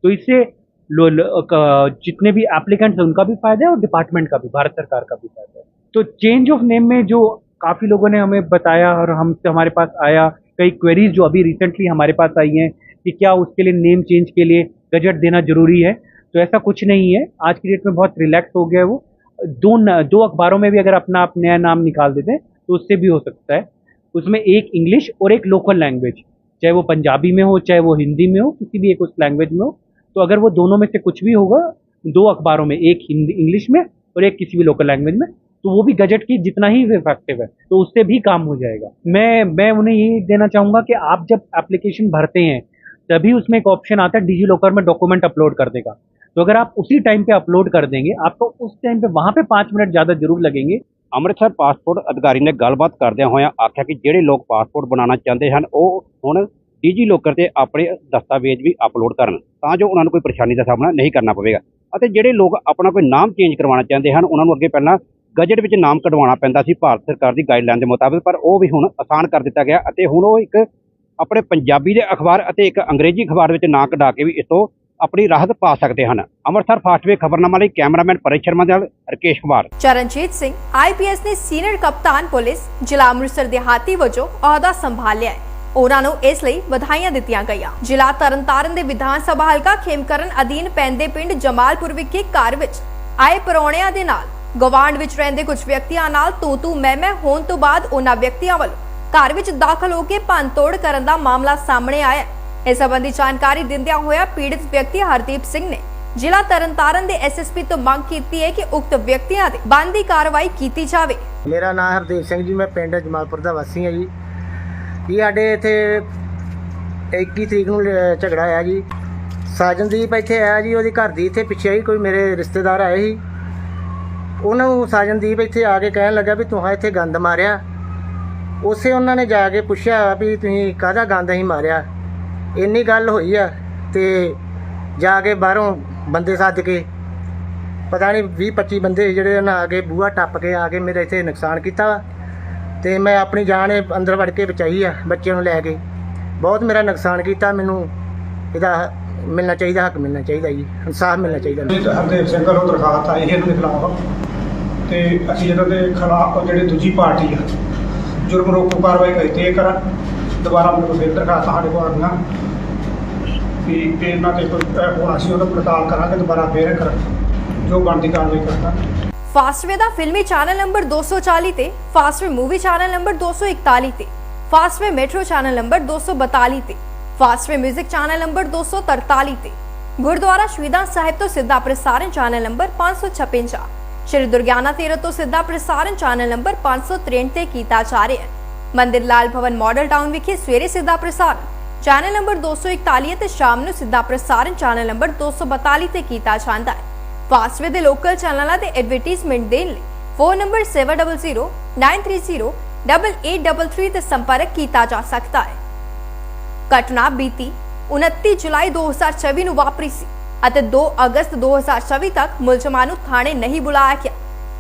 तो इससे जितने भी एप्लीकेंट्स हैं, उनका भी फ़ायदा है और डिपार्टमेंट का भी, भारत सरकार का भी फ़ायदा है। तो चेंज ऑफ़ नेम में जो काफ़ी लोगों ने हमें बताया और हमसे हमारे पास आया, कई क्वेरीज जो अभी रिसेंटली हमारे पास आई हैं कि क्या उसके लिए नेम चेंज के लिए गजट देना ज़रूरी है। तो ऐसा कुछ नहीं है। आज की डेट में बहुत रिलैक्स हो गया है वो। दो न, दो अखबारों में भी अगर अपना आप नया नाम निकाल देते हैं तो उससे भी हो सकता है। उसमें एक इंग्लिश और एक लोकल लैंग्वेज चाहे वो पंजाबी में हो चाहे वो हिंदी में हो किसी भी एक उस लैंग्वेज में हो तो अगर वो दोनों में से कुछ भी होगा दो अखबारों में एक हिंदी इंग्लिश में और एक किसी भी लोकल लैंग्वेज में तो वो भी गजट की जितना ही इफ़ेक्टिव है तो उससे भी काम हो जाएगा। मैं मैं उन्हें ये देना चाहूँगा कि आप जब एप्लीकेशन भरते हैं तभी उसमें एक ऑप्शन आता है डिजी लॉकर में डॉक्यूमेंट अपलोड करने का तो अगर आप उसी टाइम पे अपलोड कर देंगे आपको उस टाइम पे वहाँ पे पाँच मिनट ज़्यादा जरूर लगेंगे ਅੰਮ੍ਰਿਤਸਰ ਪਾਸਪੋਰਟ ਅਧਿਕਾਰੀ ਨੇ ਗੱਲਬਾਤ ਕਰਦਿਆਂ ਹੋਇਆਂ ਆਖਿਆ ਕਿ ਜਿਹੜੇ ਲੋਕ ਪਾਸਪੋਰਟ ਬਣਾਉਣਾ ਚਾਹੁੰਦੇ ਹਨ ਉਹ ਹੁਣ ਡੀਜੀ ਲੋਕਰ ਤੇ ਆਪਣੇ ਦਸਤਾਵੇਜ਼ ਵੀ ਅਪਲੋਡ ਕਰਨ ਤਾਂ ਜੋ ਉਹਨਾਂ ਨੂੰ ਕੋਈ ਪਰੇਸ਼ਾਨੀ ਦਾ ਸਾਹਮਣਾ ਨਹੀਂ ਕਰਨਾ ਪਵੇਗਾ ਅਤੇ ਜਿਹੜੇ ਲੋਕ ਆਪਣਾ ਕੋਈ ਨਾਮ ਚੇਂਜ ਕਰਵਾਉਣਾ ਚਾਹੁੰਦੇ ਹਨ ਉਹਨਾਂ ਨੂੰ ਅੱਗੇ ਪਹਿਲਾਂ ਗਜਟ ਵਿੱਚ ਨਾਮ ਕਢਵਾਉਣਾ ਪੈਂਦਾ ਸੀ ਭਾਰਤ ਸਰਕਾਰ ਦੀ ਗਾਈਡਲਾਈਨ ਦੇ ਮੁਤਾਬਕ ਪਰ ਉਹ ਵੀ ਹੁਣ ਆਸਾਨ ਕਰ ਦਿੱਤਾ ਗਿਆ ਅਤੇ ਹੁਣ ਉਹ ਇੱਕ ਆਪਣੇ ਪੰਜਾਬੀ ਦੇ ਅਖਬਾਰ ਅਤੇ ਇੱਕ ਅੰਗਰੇਜ਼ੀ ਅਖਬਾਰ ਵਿੱਚ ਨਾਂ ਕਢਾ ਕੇ ਵੀ ਇਸ ਤੋਂ ਆਪਣੀ ਰਾਹਤ ਪਾ ਸਕਦੇ ਹਨ। ਅੰਮ੍ਰਿਤਸਰ ਫਾਸਟਵੇ ਖਬਰਨਾਮਾ ਲਈ ਕੈਮਰਾਮੈਨ ਪਰੇਸ਼ ਸ਼ਰਮਾ ਦੇ ਨਾਲ ਰਕੇਸ਼ ਕੁਮਾਰ। ਚਰਨਜੀਤ ਸਿੰਘ ਆਈਪੀਐਸ ਨੇ ਸੀਨੀਅਰ ਕਪਤਾਨ ਪੁਲਿਸ, ਜ਼ਿਲ੍ਹਾ ਅੰਮ੍ਰਿਤਸਰ ਦਿਹਾਤੀ ਵਜੋਂ ਅਹੁਦਾ ਸੰਭਾਲਿਆ ਹੈ। ਉਹਨਾਂ ਨੂੰ ਇਸ ਲਈ ਵਧਾਈਆਂ ਦਿੱਤੀਆਂ ਗਈਆਂ। ਜ਼ਿਲ੍ਹਾ ਤਰਨਤਾਰਨ ਦੇ ਵਿਧਾਨ ਸਭਾ ਹਲਕਾ ਖੇਮਕਰਨ ਅਧੀਨ ਪੈਂਦੇ ਪਿੰਡ ਜਮਾਲਪੁਰ ਵਿਖੇ ਘਰ ਵਿੱਚ ਆਏ ਪਰੌਣਿਆਂ ਦੇ ਨਾਲ ਗਵਾਂਡ ਵਿੱਚ ਰਹਿੰਦੇ ਕੁਝ ਵਿਅਕਤੀਆਂ ਨਾਲ ਤੂੰ ਤੂ ਮੈਂ ਮੈਂ ਹੋਣ ਤੋਂ ਬਾਅਦ ਉਹਨਾਂ ਵਿਅਕਤੀਆਂ ਵੱਲੋਂ ਘਰ ਵਿੱਚ ਦਾਖਲ ਹੋ ਕੇ ਭੰਨਤੋੜ ਕਰਨ ਦਾ ਮਾਮਲਾ ਸਾਹਮਣੇ ਆਇਆ ਇਸ ਸੰਬੰਧੀ ਜਾਣਕਾਰੀ ਦਿੰਦਿਆਂ ਹੋਇਆ ਪੀੜਿਤ ਵਿਅਕਤੀ ਹਰਦੀਪ ਸਿੰਘ ਨੇ ਜ਼ਿਲ੍ਹਾ ਤਰਨਤਾਰਨ ਦੇ ਐਸਐਸਪੀ ਤੋਂ ਮੰਗ ਕੀਤੀ ਹੈ ਕਿ ਉਕਤ ਵਿਅਕਤੀਆਂ ਦੇ ਬੰਦੀ ਕਾਰਵਾਈ ਕੀਤੀ ਜਾਵੇ। ਮੇਰਾ ਨਾਮ ਹਰਦੀਪ ਸਿੰਘ ਜੀ, ਮੈਂ ਪਿੰਡ ਜਮਾਲਪੁਰ ਦਾ ਵਾਸੀ ਹਾਂ ਜੀ। ਇਹ ਸਾਡੇ ਇੱਥੇ 21 ਤਰੀਕ ਨੂੰ ਝਗੜਾ ਆਇਆ ਜੀ। ਸਾਜਨਦੀਪ ਇੱਥੇ ਆਇਆ ਜੀ, ਉਹਦੀ ਘਰ ਦੀ ਇੱਥੇ ਪਿੱਛੇ ਹੀ ਕੋਈ ਮੇਰੇ ਰਿਸ਼ਤੇਦਾਰ ਆਏ ਸੀ। ਉਹਨਾਂ ਨੂੰ ਸਾਜਨਦੀਪ ਇੱਥੇ ਆ ਕੇ ਕਹਿਣ ਲੱਗਾ ਵੀ ਤੁਹਾਂ ਇੱਥੇ ਗੰਦ ਮਾਰਿਆ। ਉਸੇ ਉਹਨਾਂ ਨੇ ਜਾ ਕੇ ਪੁੱਛਿਆ ਵੀ ਤੁਸੀਂ ਕਾਹਦਾ ਗੰਦ ਅਸੀਂ ਮਾਰਿਆ? ਇੰਨੀ ਗੱਲ ਹੋਈ ਆ ਤੇ ਜਾ ਕੇ ਬਾਹਰੋਂ ਬੰਦੇ ਸੱਦ ਕੇ, ਪਤਾ ਨਹੀਂ 20 25 ਬੰਦੇ ਜਿਹੜੇ ਉਹਨਾਂ ਆ ਕੇ ਬੂਹਾ ਟੱਪ ਕੇ ਆ ਕੇ ਮੇਰੇ ਇੱਥੇ ਨੁਕਸਾਨ ਕੀਤਾ ਵਾ। ਤੇ ਮੈਂ ਆਪਣੀ ਜਾਨ ਅੰਦਰ ਵੜ ਕੇ ਬਚਾਈ ਆ, ਬੱਚਿਆਂ ਨੂੰ ਲੈ ਕੇ। ਬਹੁਤ ਮੇਰਾ ਨੁਕਸਾਨ ਕੀਤਾ, ਮੈਨੂੰ ਇਹਦਾ ਮਿਲਣਾ ਚਾਹੀਦਾ, ਹੱਕ ਮਿਲਣਾ ਚਾਹੀਦਾ ਜੀ, ਇਨਸਾਫ ਮਿਲਣਾ ਚਾਹੀਦਾ ਹਰਦੇਵ ਸਿੰਘ ਵੱਲੋਂ ਦਰਖਾਸਤ ਆਈ ਹੈ ਇਹਨਾਂ ਦੇ ਖਿਲਾਫ ਤੇ ਅਸੀਂ ਇਹਨਾਂ ਦੇ ਖਿਲਾਫ ਜਿਹੜੀ ਦੂਜੀ ਪਾਰਟੀ ਆ, ਜੁਰਮ ਰੋਕੂ ਕਾਰਵਾਈ ਕੀਤੀ ਇਹ ਕਰਾਂ। ਦੁਬਾਰਾ ਮੈਨੂੰ ਫਿਰ ਦਰਖਾਸਤਾਂ ਸਾਡੇ ਕੋਲ ਆਉਣੀਆਂ ਵੀ ਤੇ ਇਹਨਾਂ ਤੇ ਹੁਣ ਅਸੀਂ ਉਹਦਾ ਪੜਤਾਲ ਕਰਾਂਗੇ, ਦੁਬਾਰਾ ਫੇਰ ਕਰਨ ਜੋ ਬਣਦੀ ਕਾਰਵਾਈ ਕਰਦਾ ਫਾਸਟਵੇ ਦਾ ਫਿਲਮੀ ਚੈਨਲ ਨੰਬਰ 240 ਤੇ ਫਾਸਟਵੇ ਮੂਵੀ ਚੈਨਲ ਨੰਬਰ 241 ਤੇ ਫਾਸਟਵੇ ਮੈਟਰੋ ਚੈਨਲ ਨੰਬਰ 242 ਤੇ ਫਾਸਟਵੇ 뮤직 ਚੈਨਲ ਨੰਬਰ 243 ਤੇ, ਗੁਰਦੁਆਰਾ ਸ਼ਹੀਦਾਂ ਸਾਹਿਬ ਤੋਂ ਸਿੱਧਾ ਪ੍ਰਸਾਰਣ ਚੈਨਲ ਨੰਬਰ 556 ਸ਼੍ਰੀ ਦੁਰਗਿਆਨਾ ਤੀਰਥ ਤੋਂ ਸਿੱਧਾ ਪ੍ਰਸਾਰਣ ਚੈਨਲ ਨੰਬਰ 563 ਤੇ ਕੀਤਾ ਜਾ ਰਿਹਾ ਹੈ। ਮੰਦਿਰ ਲਾਲ ਭਵਨ ਮਾਡਲ ਟਾਊਨ ਵਿਖੇ ਸਵੇਰੇ ਸਿੱਧਾ ਪ੍ਰਸਾਰਣ। ਚੈਨਲ ਨੰਬਰ 241 ਅਤੇ ਸ਼ਾਮ ਨੂੰ ਸਿੱਧਾ ਪ੍ਰਸਾਰਣ ਚੈਨਲ ਨੰਬਰ 242 ਤੇ ਕੀਤਾ ਜਾਂਦਾ ਹੈ। ਫਾਸਟਵੇ ਦੇ ਲੋਕਲ ਚੈਨਲਾਂ ਤੇ ਐਡਵਰਟਾਈਜ਼ਮੈਂਟ ਦੇਣ ਲਈ ਫੋਨ ਨੰਬਰ 7009308833 ਤੇ ਸੰਪਰਕ ਕੀਤਾ ਜਾ ਸਕਦਾ ਹੈ। ਘਟਨਾ ਬੀਤੀ 29 ਜੁਲਾਈ 2024 ਨੂੰ ਵਾਪਰੀ ਸੀ ਅਤੇ 2 ਅਗਸਤ 2024 ਤੱਕ ਮੁਲਜ਼ਮਾਂ ਨੂੰ ਥਾਣੇ ਨਹੀਂ ਬੁਲਾਇਆ ਗਿਆ।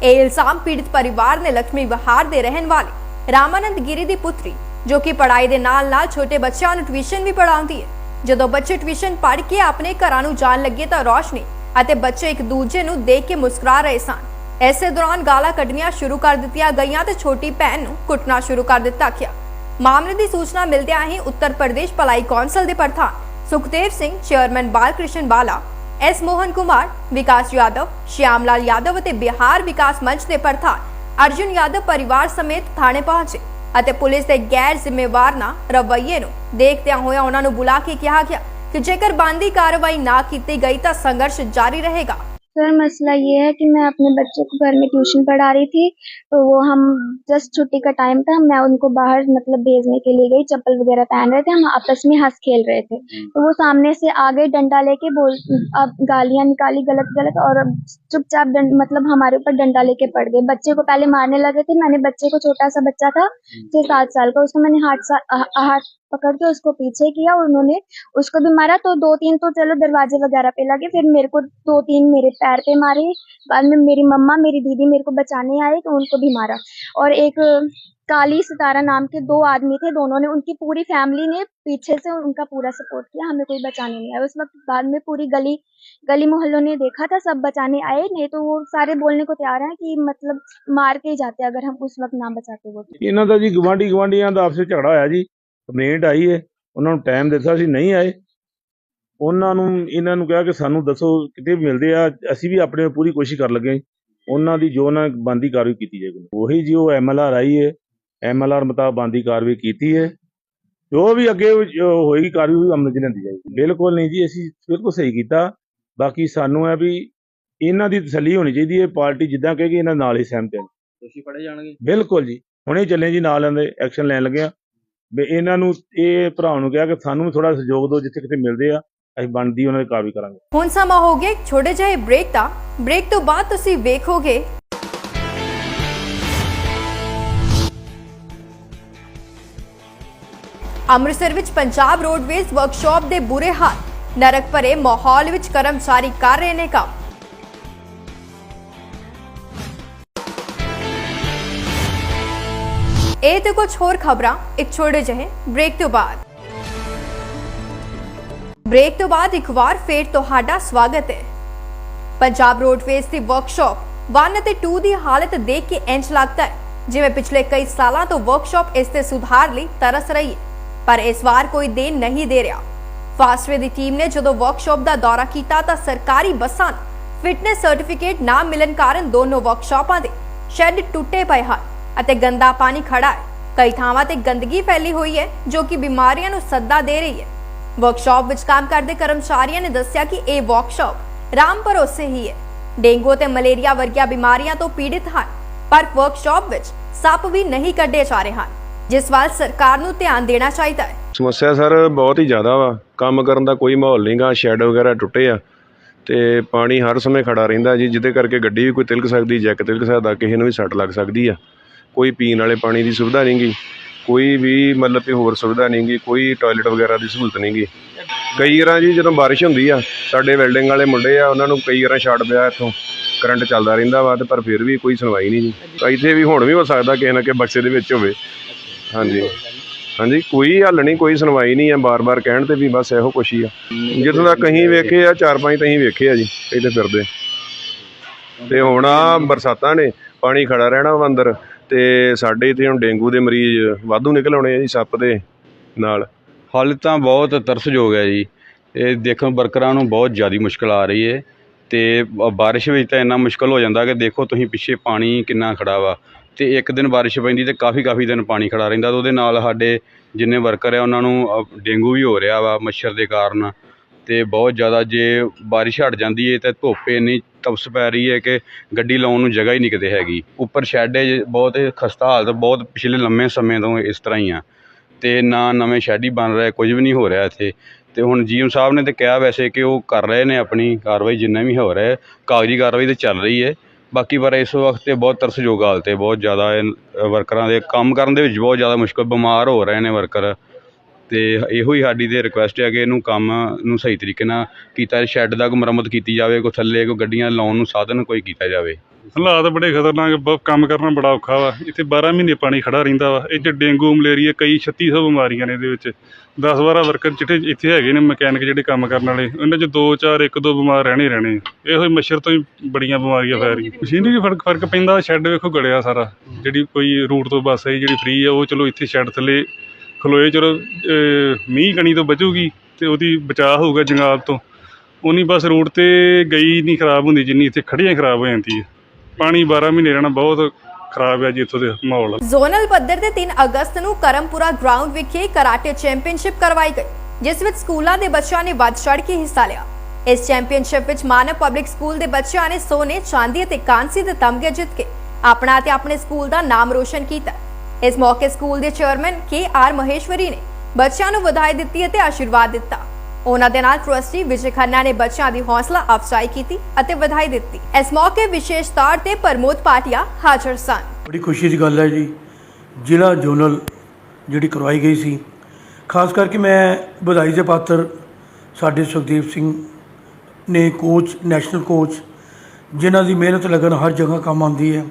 ਇਹ ਇਲਜ਼ਾਮ ਪੀੜਤ ਪਰਿਵਾਰ ਨੇ ਲక్ష్ਮੀ ਵਿਹਾਰ ਦੇ ਰਹਿਣ ਵਾਲੇ ਰਾਮਾਨੰਦ ਗਿਰੀ ਦੀ ਪੁੱਤਰੀ, ਜੋ ਕਿ ਪੜ੍ਹਾਈ ਦੇ ਨਾਲ-ਨਾਲ ਛੋਟੇ ਬੱਚਿਆਂ ਨੂੰ ਟਿਊਸ਼ਨ ਵੀ ਪੜ੍ਹਾਉਂਦੀ ਹੈ। ਜਦੋਂ ਬੱਚੇ ਟਿਊਸ਼ਨ ਪੜ੍ਹ ਕੇ ਆਪਣੇ ਘਰਾਂ ਨੂੰ ਜਾਣ ਲੱਗੇ ਤਾਂ ਰੋਸ਼ਨੀ ਅਤੇ ਬੱਚੇ ਇੱਕ ਦੂਜੇ ਨੂੰ ਦੇਖ ਕੇ ਮੁਸਕਰਾ ਰਹੇ ਸਨ। ਐਸੇ ਦੌਰਾਨ ਗਾਲਾਂ ਕੱਢਣੀਆਂ ਸ਼ੁਰੂ ਕਰ ਦਿੱਤੀਆਂ ਗਈਆਂ ਤੇ ਛੋਟੀ ਭੈਣ ਨੂੰ ਕੁੱਟਣਾ ਸ਼ੁਰੂ ਕਰ ਦਿੱਤਾ ਗਿਆ। ਮਾਮਲੇ ਦੀ ਸੂਚਨਾ ਮਿਲਦਿਆਂ ਹੀ ਉੱਤਰ ਪ੍ਰਦੇਸ਼ ਭਲਾਈ ਕੌਂਸਲ ਦੇ ਪ੍ਰਧਾਨ ਸੁਖਦੇਵ ਸਿੰਘ, ਚੇਅਰਮੈਨ ਬਾਲ ਕ੍ਰਿਸ਼ਨ ਬਾਲਾ, ਐਸ ਮੋਹਨ ਕੁਮਾਰ, ਵਿਕਾਸ ਯਾਦਵ ਸ਼ਿਆਮ ਲਾਲ ਯਾਦਵ ਅਤੇ ਬਿਹਾਰ ਵਿਕਾਸ ਮੰਚ ਦੇ ਪ੍ਰਧਾਨ ਅਰਜੁਨ ਯਾਦਵ ਪਰਿਵਾਰ ਸਮੇਤ ਥਾਣੇ ਪਹੁੰਚੇ ਅਤੇ ਪੁਲਿਸ ਦੇ ਗੈਰ ਜ਼ਿੰਮੇਵਾਰ ਨਾ ਰਵੱਈਏ ਨੂੰ ਦੇਖਦਿਆਂ ਹੋਇਆ ਉਹਨਾਂ ਨੂੰ ਬੁਲਾ ਕੇ ਕਿਹਾ ਗਿਆ ਕਿ ਜੇਕਰ ਬੰਦੀ ਕਾਰਵਾਈ ਨਾ ਕੀਤੀ ਗਈ ਤਾਂ ਸੰਘਰਸ਼ ਜਾਰੀ ਰਹੇਗਾ। सर मसला ये है कि मैं अपने बच्चे को घर में ट्यूशन पढ़ा रही थी तो वो हम जस्ट छुट्टी का टाइम था मैं उनको बाहर मतलब भेजने के लिए गई चप्पल वगैरह पहन रहे थे हम आपस में हंस खेल रहे थे। तो वो सामने से आ गए डंडा लेके बोल अब गालियाँ निकाली गलत गलत और चुपचाप मतलब हमारे ऊपर डंडा लेके पड़ गए। बच्चे को पहले मारने लगे थे मैंने बच्चे को छोटा सा बच्चा था छह सात साल का उसको मैंने हाथ सा- हाथ पकड़ के उसको पीछे किया और उन्होंने उसको भी मारा तो दो तीन तो चलो दरवाजे वगैरह पे लगे फिर मेरे को दो तीन मेरे पैर पे मारे बाद में मेरी मम्मा मेरी दीदी मेरे को बचाने आए तो उनको भी मारा और एक काली सितारा नाम के दो आदमी थे दोनों ने उनकी पूरी फैमिली ने पीछे से उनका पूरा सपोर्ट किया हमें कोई बचाने नहीं आया उस वक्त बाद में पूरी गली गली मोहल्लों ने देखा था सब बचाने आए नहीं तो वो सारे बोलने को तैयार हैं कि मतलब मार के ही जाते अगर हम उस वक्त ना बचाते वो ਇਹਨਾਂ ਦਾ ਜੀ ਗਵਾਂਢੀ ਗਵਾਂਢੀਆਂ ਦਾ ਆਪਸ ਵਿੱਚ ਝਗੜਾ ਹੋਇਆ ਜੀ ਕੰਪਲੇਂਟ ਆਈ ਹੈ ਉਹਨਾਂ ਨੂੰ ਟਾਈਮ ਦਿੱਤਾ ਸੀ ਨਹੀਂ ਆਏ। ਉਹਨਾਂ ਨੂੰ ਇਹਨਾਂ ਨੂੰ ਕਿਹਾ ਕਿ ਸਾਨੂੰ ਦੱਸੋ ਕਿਤੇ ਮਿਲਦੇ ਆ ਅਸੀਂ ਵੀ ਆਪਣੇ ਪੂਰੀ ਕੋਸ਼ਿਸ਼ ਕਰ ਲੱਗੇ। ਉਹਨਾਂ ਦੀ ਜੋ ਉਹਨਾਂ ਬੰਦੀ ਕਾਰਵਾਈ ਕੀਤੀ ਜਾਏਗੀ ਉਹੀ ਜੀ ਉਹ ਐਮਐਲਆਰ ਆਈ ਹੈ ਐਮਐਲਆਰ ਮੁਤਾਬਕ ਬੰਦੀ ਕਾਰਵਾਈ ਕੀਤੀ ਹੈ ਜੋ ਵੀ ਅੱਗੇ ਹੋਏਗੀ ਕਾਰਵਾਈ ਅਮਲ ਚ ਲਿਆਂਦੀ ਜਾਏਗੀ। ਬਿਲਕੁਲ ਨਹੀਂ ਜੀ ਅਸੀਂ ਬਿਲਕੁਲ ਸਹੀ ਕੀਤਾ। ਬਾਕੀ ਸਾਨੂੰ ਹੈ ਵੀ ਇਹਨਾਂ ਦੀ ਤਸੱਲੀ ਹੋਣੀ ਚਾਹੀਦੀ ਹੈ ਪਾਰਟੀ ਜਿੱਦਾਂ ਕਹੇਗੀ ਇਹਨਾਂ ਨਾਲ ਹੀ ਸਹਿਮਤ ਹੈ ਦੋਸ਼ੀ ਫੜੇ ਜਾਣਗੇ? ਬਿਲਕੁਲ ਜੀ। ਹੁਣੇ ਚੱਲੇ ਜੀ ਨਾਲ ਲੈਂਦੇ ਐਕਸ਼ਨ ਲੈਣ ਲੱਗੇ ਆ ਵੀ ਇਹਨਾਂ ਨੂੰ, ਇਹ ਭਰਾ ਨੂੰ ਕਿਹਾ ਕਿ ਸਾਨੂੰ ਥੋੜਾ ਸਹਿਯੋਗ ਦਿਓ, ਜਿੱਥੇ ਕਿਤੇ ਮਿਲਦੇ ਆ, ਅਸੀਂ ਬਣਦੀ ਉਹਨਾਂ ਦੀ ਕਾਰਵਾਈ ਕਰਾਂਗੇ। ਹੁਣ ਸਮਾਂ ਹੋ ਗਿਆ ਛੋਟੇ ਜਿਹੇ ਬ੍ਰੇਕ ਦਾ। ਬ੍ਰੇਕ ਤੋਂ ਬਾਅਦ ਤੁਸੀਂ ਵੇਖੋਗੇ। ਅੰਮ੍ਰਿਤਸਰ ਵਿੱਚ ਪੰਜਾਬ ਰੋਡਵੇਜ਼ ਵਰਕਸ਼ਾਪ ਦੇ ਬੁਰੇ ਹਾਲ। ਨਰਕ ਭਰੇ ਮਾਹੌਲ ਵਿੱਚ ਕਰਮਚਾਰੀ ਕਰ ਰਹੇ ਨੇ ਕੰਮ। ਇਹ ਤੇ ਕੁਝ ਹੋਰ ਖਬਰਾਂ, ਇੱਕ ਛੋਟੇ ਜਿਹੇ ਬ੍ਰੇਕ ਤੋਂ ਬਾਅਦ। ਬ੍ਰੇਕ ਤੋਂ ਬਾਅਦ ਇੱਕ ਵਾਰ ਫੇਰ ਤੁਹਾਡਾ ਸਵਾਗਤ ਹੈ। ਪੰਜਾਬ ਰੋਡਵੇਜ਼ ਦੀ ਵਰਕਸ਼ਾਪ 1 ਅਤੇ 2 ਦੀ ਹਾਲਤ ਦੇਖ ਕੇ ਇੰਜ ਲੱਗਦਾ ਹੈ, ਜਿਵੇਂ ਪਿਛਲੇ ਕਈ ਸਾਲਾਂ ਤੋਂ ਵਰਕਸ਼ਾਪ ਇਸ ਤੇ ਸੁਧਾਰ ਲਈ ਤਰਸ ਰਹੀ ਹੈ। ਪਰ ਇਸ ਵਾਰ ਕੋਈ ਦੇਣ ਨਹੀਂ ਦੇ ਰਿਹਾ। ਫਾਸਟਵੇ ਦੀ ਟੀਮ ਨੇ ਜਦੋਂ ਵਰਕਸ਼ਾਪ ਦਾ ਦੌਰਾ ਕੀਤਾ ਤਾਂ ਸਰਕਾਰੀ ਬੱਸਾਂ ਫਿਟਨੈਸ ਸਰਟੀਫਿਕੇਟ ਨਾ ਮਿਲਣ ਕਾਰਨ ਦੋਨੋਂ ਵਰਕਸ਼ਾਪਾਂ ਦੇ ਸ਼ੈੱਡ ਟੁੱਟੇ ਪਏ ਹਨ। ਅਤੇ ਗੰਦਾ ਪਾਣੀ ਖੜਾ ਹੈ। ਕਈ ਥਾਵਾਂ ਤੇ ਗੰਦਗੀ ਫੈਲੀ ਹੋਈ ਹੈ, ਜੋ ਕਿ ਬਿਮਾਰੀਆਂ ਨੂੰ ਸੱਦਾ ਦੇ ਰਹੀ ਹੈ। ਵਰਕਸ਼ਾਪ ਵਿੱਚ ਕੰਮ ਕਰਦੇ ਕਰਮਚਾਰੀਆਂ ਨੇ ਦੱਸਿਆ ਕਿ ਇਹ ਵਰਕਸ਼ਾਪ ਰਾਮ ਭਰੋਸੇ ਹੀ ਹੈ। ਡੇਂਗੂ ਤੇ ਮਲੇਰੀਆ ਵਰਗੀਆਂ ਬਿਮਾਰੀਆਂ ਤੋਂ ਪੀੜਿਤ ਹਨ, ਪਰ ਵਰਕਸ਼ਾਪ ਵਿੱਚ ਸੱਪ ਵੀ ਨਹੀਂ ਕੱਢੇ ਜਾ ਰਹੇ ਹਨ, ਜਿਸ ਵੱਲ ਸਰਕਾਰ ਨੂੰ ਧਿਆਨ ਦੇਣਾ ਚਾਹੀਦਾ ਹੈ। ਸਮੱਸਿਆ ਸਰ ਬਹੁਤ ਹੀ ਜ਼ਿਆਦਾ ਵਾ। ਕੰਮ ਕਰਨ ਦਾ ਕੋਈ ਮਾਹੌਲ ਨਹੀਂਗਾ ਸ਼ੈਡ ਵਗੈਰਾ ਟੁੱਟੇ ਆ, ਤੇ ਪਾਣੀ ਹਰ ਸਮੇਂ ਖੜਾ ਰਹਿੰਦਾ ਜੀ, ਜਿਹਦੇ ਕਰਕੇ ਗੱਡੀ ਵੀ ਕੋਈ ਤਿਲਕ ਸਕਦੀ, ਜੈਕ ਤਿਲਕ ਸਕਦਾ, ਕਿਸੇ ਨੂੰ ਵੀ ਸੱਟ ਲੱਗ ਸਕਦੀ ਆ। ਕੋਈ ਪੀਣ ਵਾਲੇ ਪਾਣੀ ਦੀ ਸੁਵਿਧਾ ਨਹੀਂ ਗੀ, ਕੋਈ ਵੀ ਮਤਲਬ ਕਿ ਹੋਰ ਸੁਵਿਧਾ ਨਹੀਂ ਗੀ, ਕੋਈ ਟਾਇਲਟ ਵਗੈਰਾ ਦੀ ਸਹੂਲਤ ਨਹੀਂ ਗੀ। ਕਈ ਵਾਰਾਂ ਜੀ ਜਦੋਂ ਬਾਰਿਸ਼ ਹੁੰਦੀ ਆ, ਸਾਡੇ ਵੈਲਡਿੰਗ ਵਾਲੇ ਮੁੰਡੇ ਆ, ਉਹਨਾਂ ਨੂੰ ਕਈ ਵਾਰਾਂ ਛੱਡ ਪਿਆ ਇੱਥੋਂ ਕਰੰਟ ਚੱਲਦਾ ਰਹਿੰਦਾ ਵਾ ਤੇ ਪਰ ਫਿਰ ਵੀ ਕੋਈ ਸੁਣਵਾਈ ਨਹੀਂ ਜੀ। ਇੱਥੇ ਵੀ ਹੁਣ ਵੀ ਹੋ ਸਕਦਾ ਕਿਸੇ ਨਾ ਕਿਸੇ ਬਕਸੇ ਦੇ ਵਿੱਚ ਹੋਵੇ। ਹਾਂਜੀ। ਹਾਂਜੀ, ਕੋਈ ਹੱਲ ਨਹੀਂ, ਕੋਈ ਸੁਣਵਾਈ ਨਹੀਂ ਆ, ਬਾਰ-ਬਾਰ ਕਹਿਣ ਤੇ ਵੀ ਬਸ ਇਹੋ ਕੁਛ ਹੀ ਆ। ਜਿੱਥੋਂ ਤੱਕ ਅਸੀਂ ਵੇਖੇ ਆ, ਚਾਰ ਪੰਜ ਤਾਂ ਅਸੀਂ ਵੇਖੇ ਆ ਜੀ, ਇੱਥੇ ਫਿਰਦੇ। ਤੇ ਹੁਣ ਆ ਬਰਸਾਤਾਂ ਨੇ, ਪਾਣੀ ਖੜਾ ਰਹਿਣਾ ਵਾ ਅੰਦਰ ਤੇ ਸਾਡੇ ਇੱਥੇ ਹੁਣ ਡੇਂਗੂ ਦੇ ਮਰੀਜ਼ ਵਾਧੂ ਨਿਕਲ ਆਉਣੇ ਆ ਜੀ ਸੱਪ ਦੇ ਨਾਲ। ਹਾਲ ਤਾਂ ਬਹੁਤ ਤਰਸਯੋਗ ਹੈ ਜੀ। ਇਹ ਦੇਖੋ ਵਰਕਰਾਂ ਨੂੰ ਬਹੁਤ ਜ਼ਿਆਦਾ ਮੁਸ਼ਕਲ ਆ ਰਹੀ ਹੈ ਤੇ ਬਾਰਿਸ਼ ਵਿੱਚ ਤਾਂ ਇੰਨਾ ਮੁਸ਼ਕਲ ਹੋ ਜਾਂਦਾ ਕਿ ਦੇਖੋ ਤੁਸੀਂ ਪਿੱਛੇ ਪਾਣੀ ਕਿੰਨਾ ਖੜਾ ਵਾ। ਤੇ ਇੱਕ ਦਿਨ ਬਾਰਿਸ਼ ਪੈਂਦੀ ਤੇ ਕਾਫੀ ਕਾਫੀ ਦਿਨ ਪਾਣੀ ਖੜਾ ਰਹਿੰਦਾ ਤੇ ਉਹਦੇ ਨਾਲ ਸਾਡੇ ਜਿੰਨੇ ਵਰਕਰ ਆ, ਉਹਨਾਂ ਨੂੰ ਡੇਂਗੂ ਵੀ ਹੋ ਰਿਹਾ ਵਾ ਮੱਛਰ ਦੇ ਕਾਰਨ। ਅਤੇ ਬਹੁਤ ਜ਼ਿਆਦਾ ਜੇ ਬਾਰਿਸ਼ ਹਟ ਜਾਂਦੀ ਹੈ ਤਾਂ ਧੁੱਪ ਇੰਨੀ ਤਪਸ ਪੈ ਰਹੀ ਹੈ ਕਿ ਗੱਡੀ ਲਾਉਣ ਨੂੰ ਜਗ੍ਹਾ ਹੀ ਨਹੀਂ ਕਿਤੇ ਹੈਗੀ। ਉੱਪਰ ਸ਼ੈੱਡ ਜੇ ਬਹੁਤ ਖਸਤਾ ਹਾਲਤ, ਬਹੁਤ ਪਿਛਲੇ ਲੰਮੇ ਸਮੇਂ ਤੋਂ ਇਸ ਤਰ੍ਹਾਂ ਹੀ ਆ। ਅਤੇ ਨਾ ਨਵੇਂ ਸ਼ੈੱਡ ਹੀ ਬਣ ਰਿਹਾ, ਕੁਝ ਵੀ ਨਹੀਂ ਹੋ ਰਿਹਾ ਇੱਥੇ। ਅਤੇ ਹੁਣ ਜੀ ਜੀਐਮ ਸਾਹਿਬ ਨੇ ਤਾਂ ਕਿਹਾ ਵੈਸੇ ਕਿ ਉਹ ਕਰ ਰਹੇ ਨੇ ਆਪਣੀ ਕਾਰਵਾਈ ਜਿੰਨਾ ਵੀ ਹੋ ਰਿਹਾ, ਕਾਗਜ਼ੀ ਕਾਰਵਾਈ ਤਾਂ ਚੱਲ ਰਹੀ ਹੈ ਬਾਕੀ ਪਰ ਇਸ ਵਕਤ ਤੇ ਬਹੁਤ ਤਰਸਯੋਗ ਹਾਲਤ ਹੈ ਬਹੁਤ ਜ਼ਿਆਦਾ ਵਰਕਰਾਂ ਦੇ ਕੰਮ ਕਰਨ ਦੇ ਵਿੱਚ ਬਹੁਤ ਜ਼ਿਆਦਾ ਮੁਸ਼ਕਲ, ਬਿਮਾਰ ਹੋ ਰਹੇ ਨੇ ਵਰਕਰ। ਅਤੇ ਇਹੋ ਹੀ ਸਾਡੀ ਤੇ ਰਿਕੁਐਸਟ ਹੈ ਕਿ ਇਹਨੂੰ ਕੰਮ ਨੂੰ ਸਹੀ ਤਰੀਕੇ ਨਾਲ ਕੀਤਾ ਸ਼ੈੱਡ ਦਾ ਕੋਈ ਮੁਰੰਮਤ ਕੀਤੀ ਜਾਵੇ, ਕੋਈ ਥੱਲੇ ਕੋਈ ਗੱਡੀਆਂ ਲਾਉਣ ਨੂੰ ਸਾਧਨ ਕੋਈ ਕੀਤਾ ਜਾਵੇ। ਹਾਲਾਤ ਬੜੇ ਖਤਰਨਾਕ ਬ ਕੰਮ ਕਰਨਾ ਬੜਾ ਔਖਾ ਵਾ। ਇੱਥੇ 12 ਮਹੀਨੇ ਪਾਣੀ ਖੜਾ ਰਹਿੰਦਾ ਵਾ। ਇਹ 'ਚ ਡੇਂਗੂ, ਮਲੇਰੀਆ, ਕਈ 3600 ਬਿਮਾਰੀਆਂ ਨੇ ਇਹਦੇ ਵਿੱਚ। 10 12 ਵਰਕਰ ਜਿਹੜੇ ਇੱਥੇ ਹੈਗੇ ਨੇ ਮਕੈਨਿਕ ਜਿਹੜੇ ਕੰਮ ਕਰਨ ਵਾਲੇ, ਉਹਨਾਂ 'ਚ 2 4 1 2 ਬਿਮਾਰ ਰਹਿਣੇ ਹੀ ਰਹਿਣੇ ਆ। ਇਹੋ ਹੀ ਮੱਛਰ ਤੋਂ ਹੀ ਬੜੀਆਂ ਬਿਮਾਰੀਆਂ ਫੈਲ ਰਹੀਆਂ। ਮਸ਼ੀਨਰੀ ਵੀ ਫ਼ਰਕ ਫ਼ਰਕ ਪੈਂਦਾ ਸ਼ੈੱਡ ਵੇਖੋ ਗਲਿਆ ਸਾਰਾ। ਜਿਹੜੀ ਕੋਈ ਰੂਟ ਤੋਂ ਬੱਸ ਆਈ, ਜਿਹੜੀ ਫ੍ਰੀ ਆ, ਉਹ ਚਲੋ ਇੱਥੇ ਸ਼ੈੱਡ ਥੱਲੇ ਖਲੋਏ ਚਲੋ ਮੀਂਹ ਕਣੀ ਤੋਂ ਬਚੂਗੀ ਤੇ ਉਹਦੀ ਬਚਾਅ ਹੋਊਗਾ ਜੰਗਾਲ ਤੋਂ। ਉਨੀ ਬਸ ਰੋਡ ਤੇ ਗਈ ਨਹੀਂ ਖਰਾਬ ਹੁੰਦੀ ਜਿੰਨੀ ਇੱਥੇ ਖੜੀਆਂ ਖਰਾਬ ਹੋ ਜਾਂਦੀ ਹੈ ਪਾਣੀ 12 ਮਹੀਨੇ ਰਹਿਣਾ ਬਹੁਤ ਖਰਾਬ ਹੈ ਜੀ ਇੱਥੋਂ ਦੇ ਮਾਹੌਲ। ਜ਼ੋਨਲ ਪੱਧਰ ਤੇ 3 ਅਗਸਤ ਨੂੰ ਕਰਮਪੁਰਾ ਗਰਾਊਂਡ ਵਿਖੇ ਕਰਾਟੇ ਚੈਂਪੀਅਨਸ਼ਿਪ ਕਰਵਾਈ ਗਈ, ਜਿਸ ਵਿੱਚ ਸਕੂਲਾਂ ਦੇ ਬੱਚਿਆਂ ਨੇ ਵੱਧ ਚੜ੍ਹ ਕੇ ਹਿੱਸਾ ਲਿਆ। ਇਸ ਚੈਂਪੀਅਨਸ਼ਿਪ ਵਿੱਚ ਮਾਨਵ ਪਬਲਿਕ ਸਕੂਲ ਦੇ ਬੱਚਿਆਂ ਨੇ ਸੋਨੇ, ਚਾਂਦੀ ਅਤੇ ਕਾਂਸੀ ਦੇ ਤਮਗੇ ਜਿੱਤ ਕੇ ਆਪਣਾ ਤੇ ਆਪਣੇ ਸਕੂਲ ਦਾ ਨਾਮ ਰੋਸ਼ਨ ਕੀਤਾ। ਇਸ ਮੌਕੇ ਸਕੂਲ ਦੇ ਚੇਅਰਮੈਨ ਕੇ ਆਰ ਮਹੇਸ਼ਵਰੀ ਨੇ ਬੱਚਿਆਂ ਨੂੰ ਵਧਾਈ ਦਿੱਤੀ ਅਤੇ ਆਸ਼ੀਰਵਾਦ ਦਿੱਤਾ। ਉਹਨਾਂ ਦੇ ਨਾਲ ਟਰਸਟੀ ਵਿਜੇ ਖੰਨਾ ਨੇ ਬੱਚਿਆਂ ਦੀ ਹੌਸਲਾ ਅਫਜ਼ਾਈ ਕੀਤੀ ਅਤੇ ਵਧਾਈ ਦਿੱਤੀ। ਇਸ ਮੌਕੇ ਵਿਸ਼ੇਸ਼ ਤੌਰ ਤੇ ਪ੍ਰਮੋਦ ਪਾਟਿਆ ਹਾਜ਼ਰ ਸਨ। ਬੜੀ ਖੁਸ਼ੀ ਦੀ ਗੱਲ ਹੈ ਜੀ। ਜ਼ਿਲ੍ਹਾ ਜੋਨਲ ਜਿਹੜੀ ਕਰਵਾਈ ਗਈ ਸੀ। ਖਾਸ ਕਰਕੇ ਮੈਂ ਵਧਾਈ ਦੇ ਪਾਤਰ ਸਾਡੇ ਸੁਖਦੀਪ ਸਿੰਘ ਨੇ ਕੋਚ ਨੈਸ਼ਨਲ ਕੋਚ ਜਿਨ੍ਹਾਂ ਦੀ ਮਿਹਨਤ ਲਗਨ ਹਰ ਜਗ੍ਹਾ ਕੰਮ ਆਉਂਦੀ ਹੈ।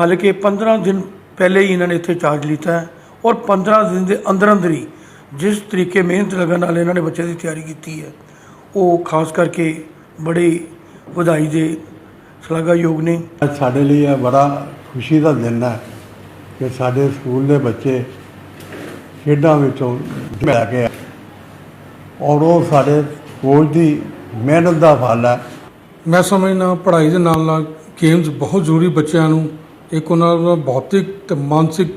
ਹਾਲਾਂਕਿ 15 ਦਿਨ ਪਹਿਲੇ ਹੀ ਇਹਨਾਂ ਨੇ ਇੱਥੇ ਚਾਰਜ ਲਿੱਤਾ ਹੈ ਔਰ 15 ਦਿਨ ਦੇ ਅੰਦਰ ਅੰਦਰ ਹੀ ਜਿਸ ਤਰੀਕੇ ਮਿਹਨਤ ਲਗਨ ਨਾਲ ਇਹਨਾਂ ਨੇ ਬੱਚਿਆਂ ਦੀ ਤਿਆਰੀ ਕੀਤੀ ਹੈ ਉਹ ਖਾਸ ਕਰਕੇ ਬੜੇ ਵਧਾਈ ਦੇ ਸ਼ਲਾਘਾਯੋਗ ਨੇ ਸਾਡੇ ਲਈ ਇਹ ਬੜਾ ਖੁਸ਼ੀ ਦਾ ਦਿਨ ਹੈ ਕਿ ਸਾਡੇ ਸਕੂਲ ਦੇ ਬੱਚੇ ਖੇਡਾਂ ਵਿੱਚੋਂ ਲੈ ਕੇ। ਔਰ ਉਹ ਸਾਡੇ ਕੋਚ ਦੀ ਮਿਹਨਤ ਦਾ ਫਲ ਹੈ ਮੈਂ ਸਮਝਦਾ ਪੜ੍ਹਾਈ ਦੇ ਨਾਲ ਨਾਲ ਗੇਮਸ ਬਹੁਤ ਜ਼ਰੂਰੀ ਬੱਚਿਆਂ ਨੂੰ ਇੱਕ ਉਹਨਾਂ ਦਾ ਭੌਤਿਕ ਤੇ ਮਾਨਸਿਕ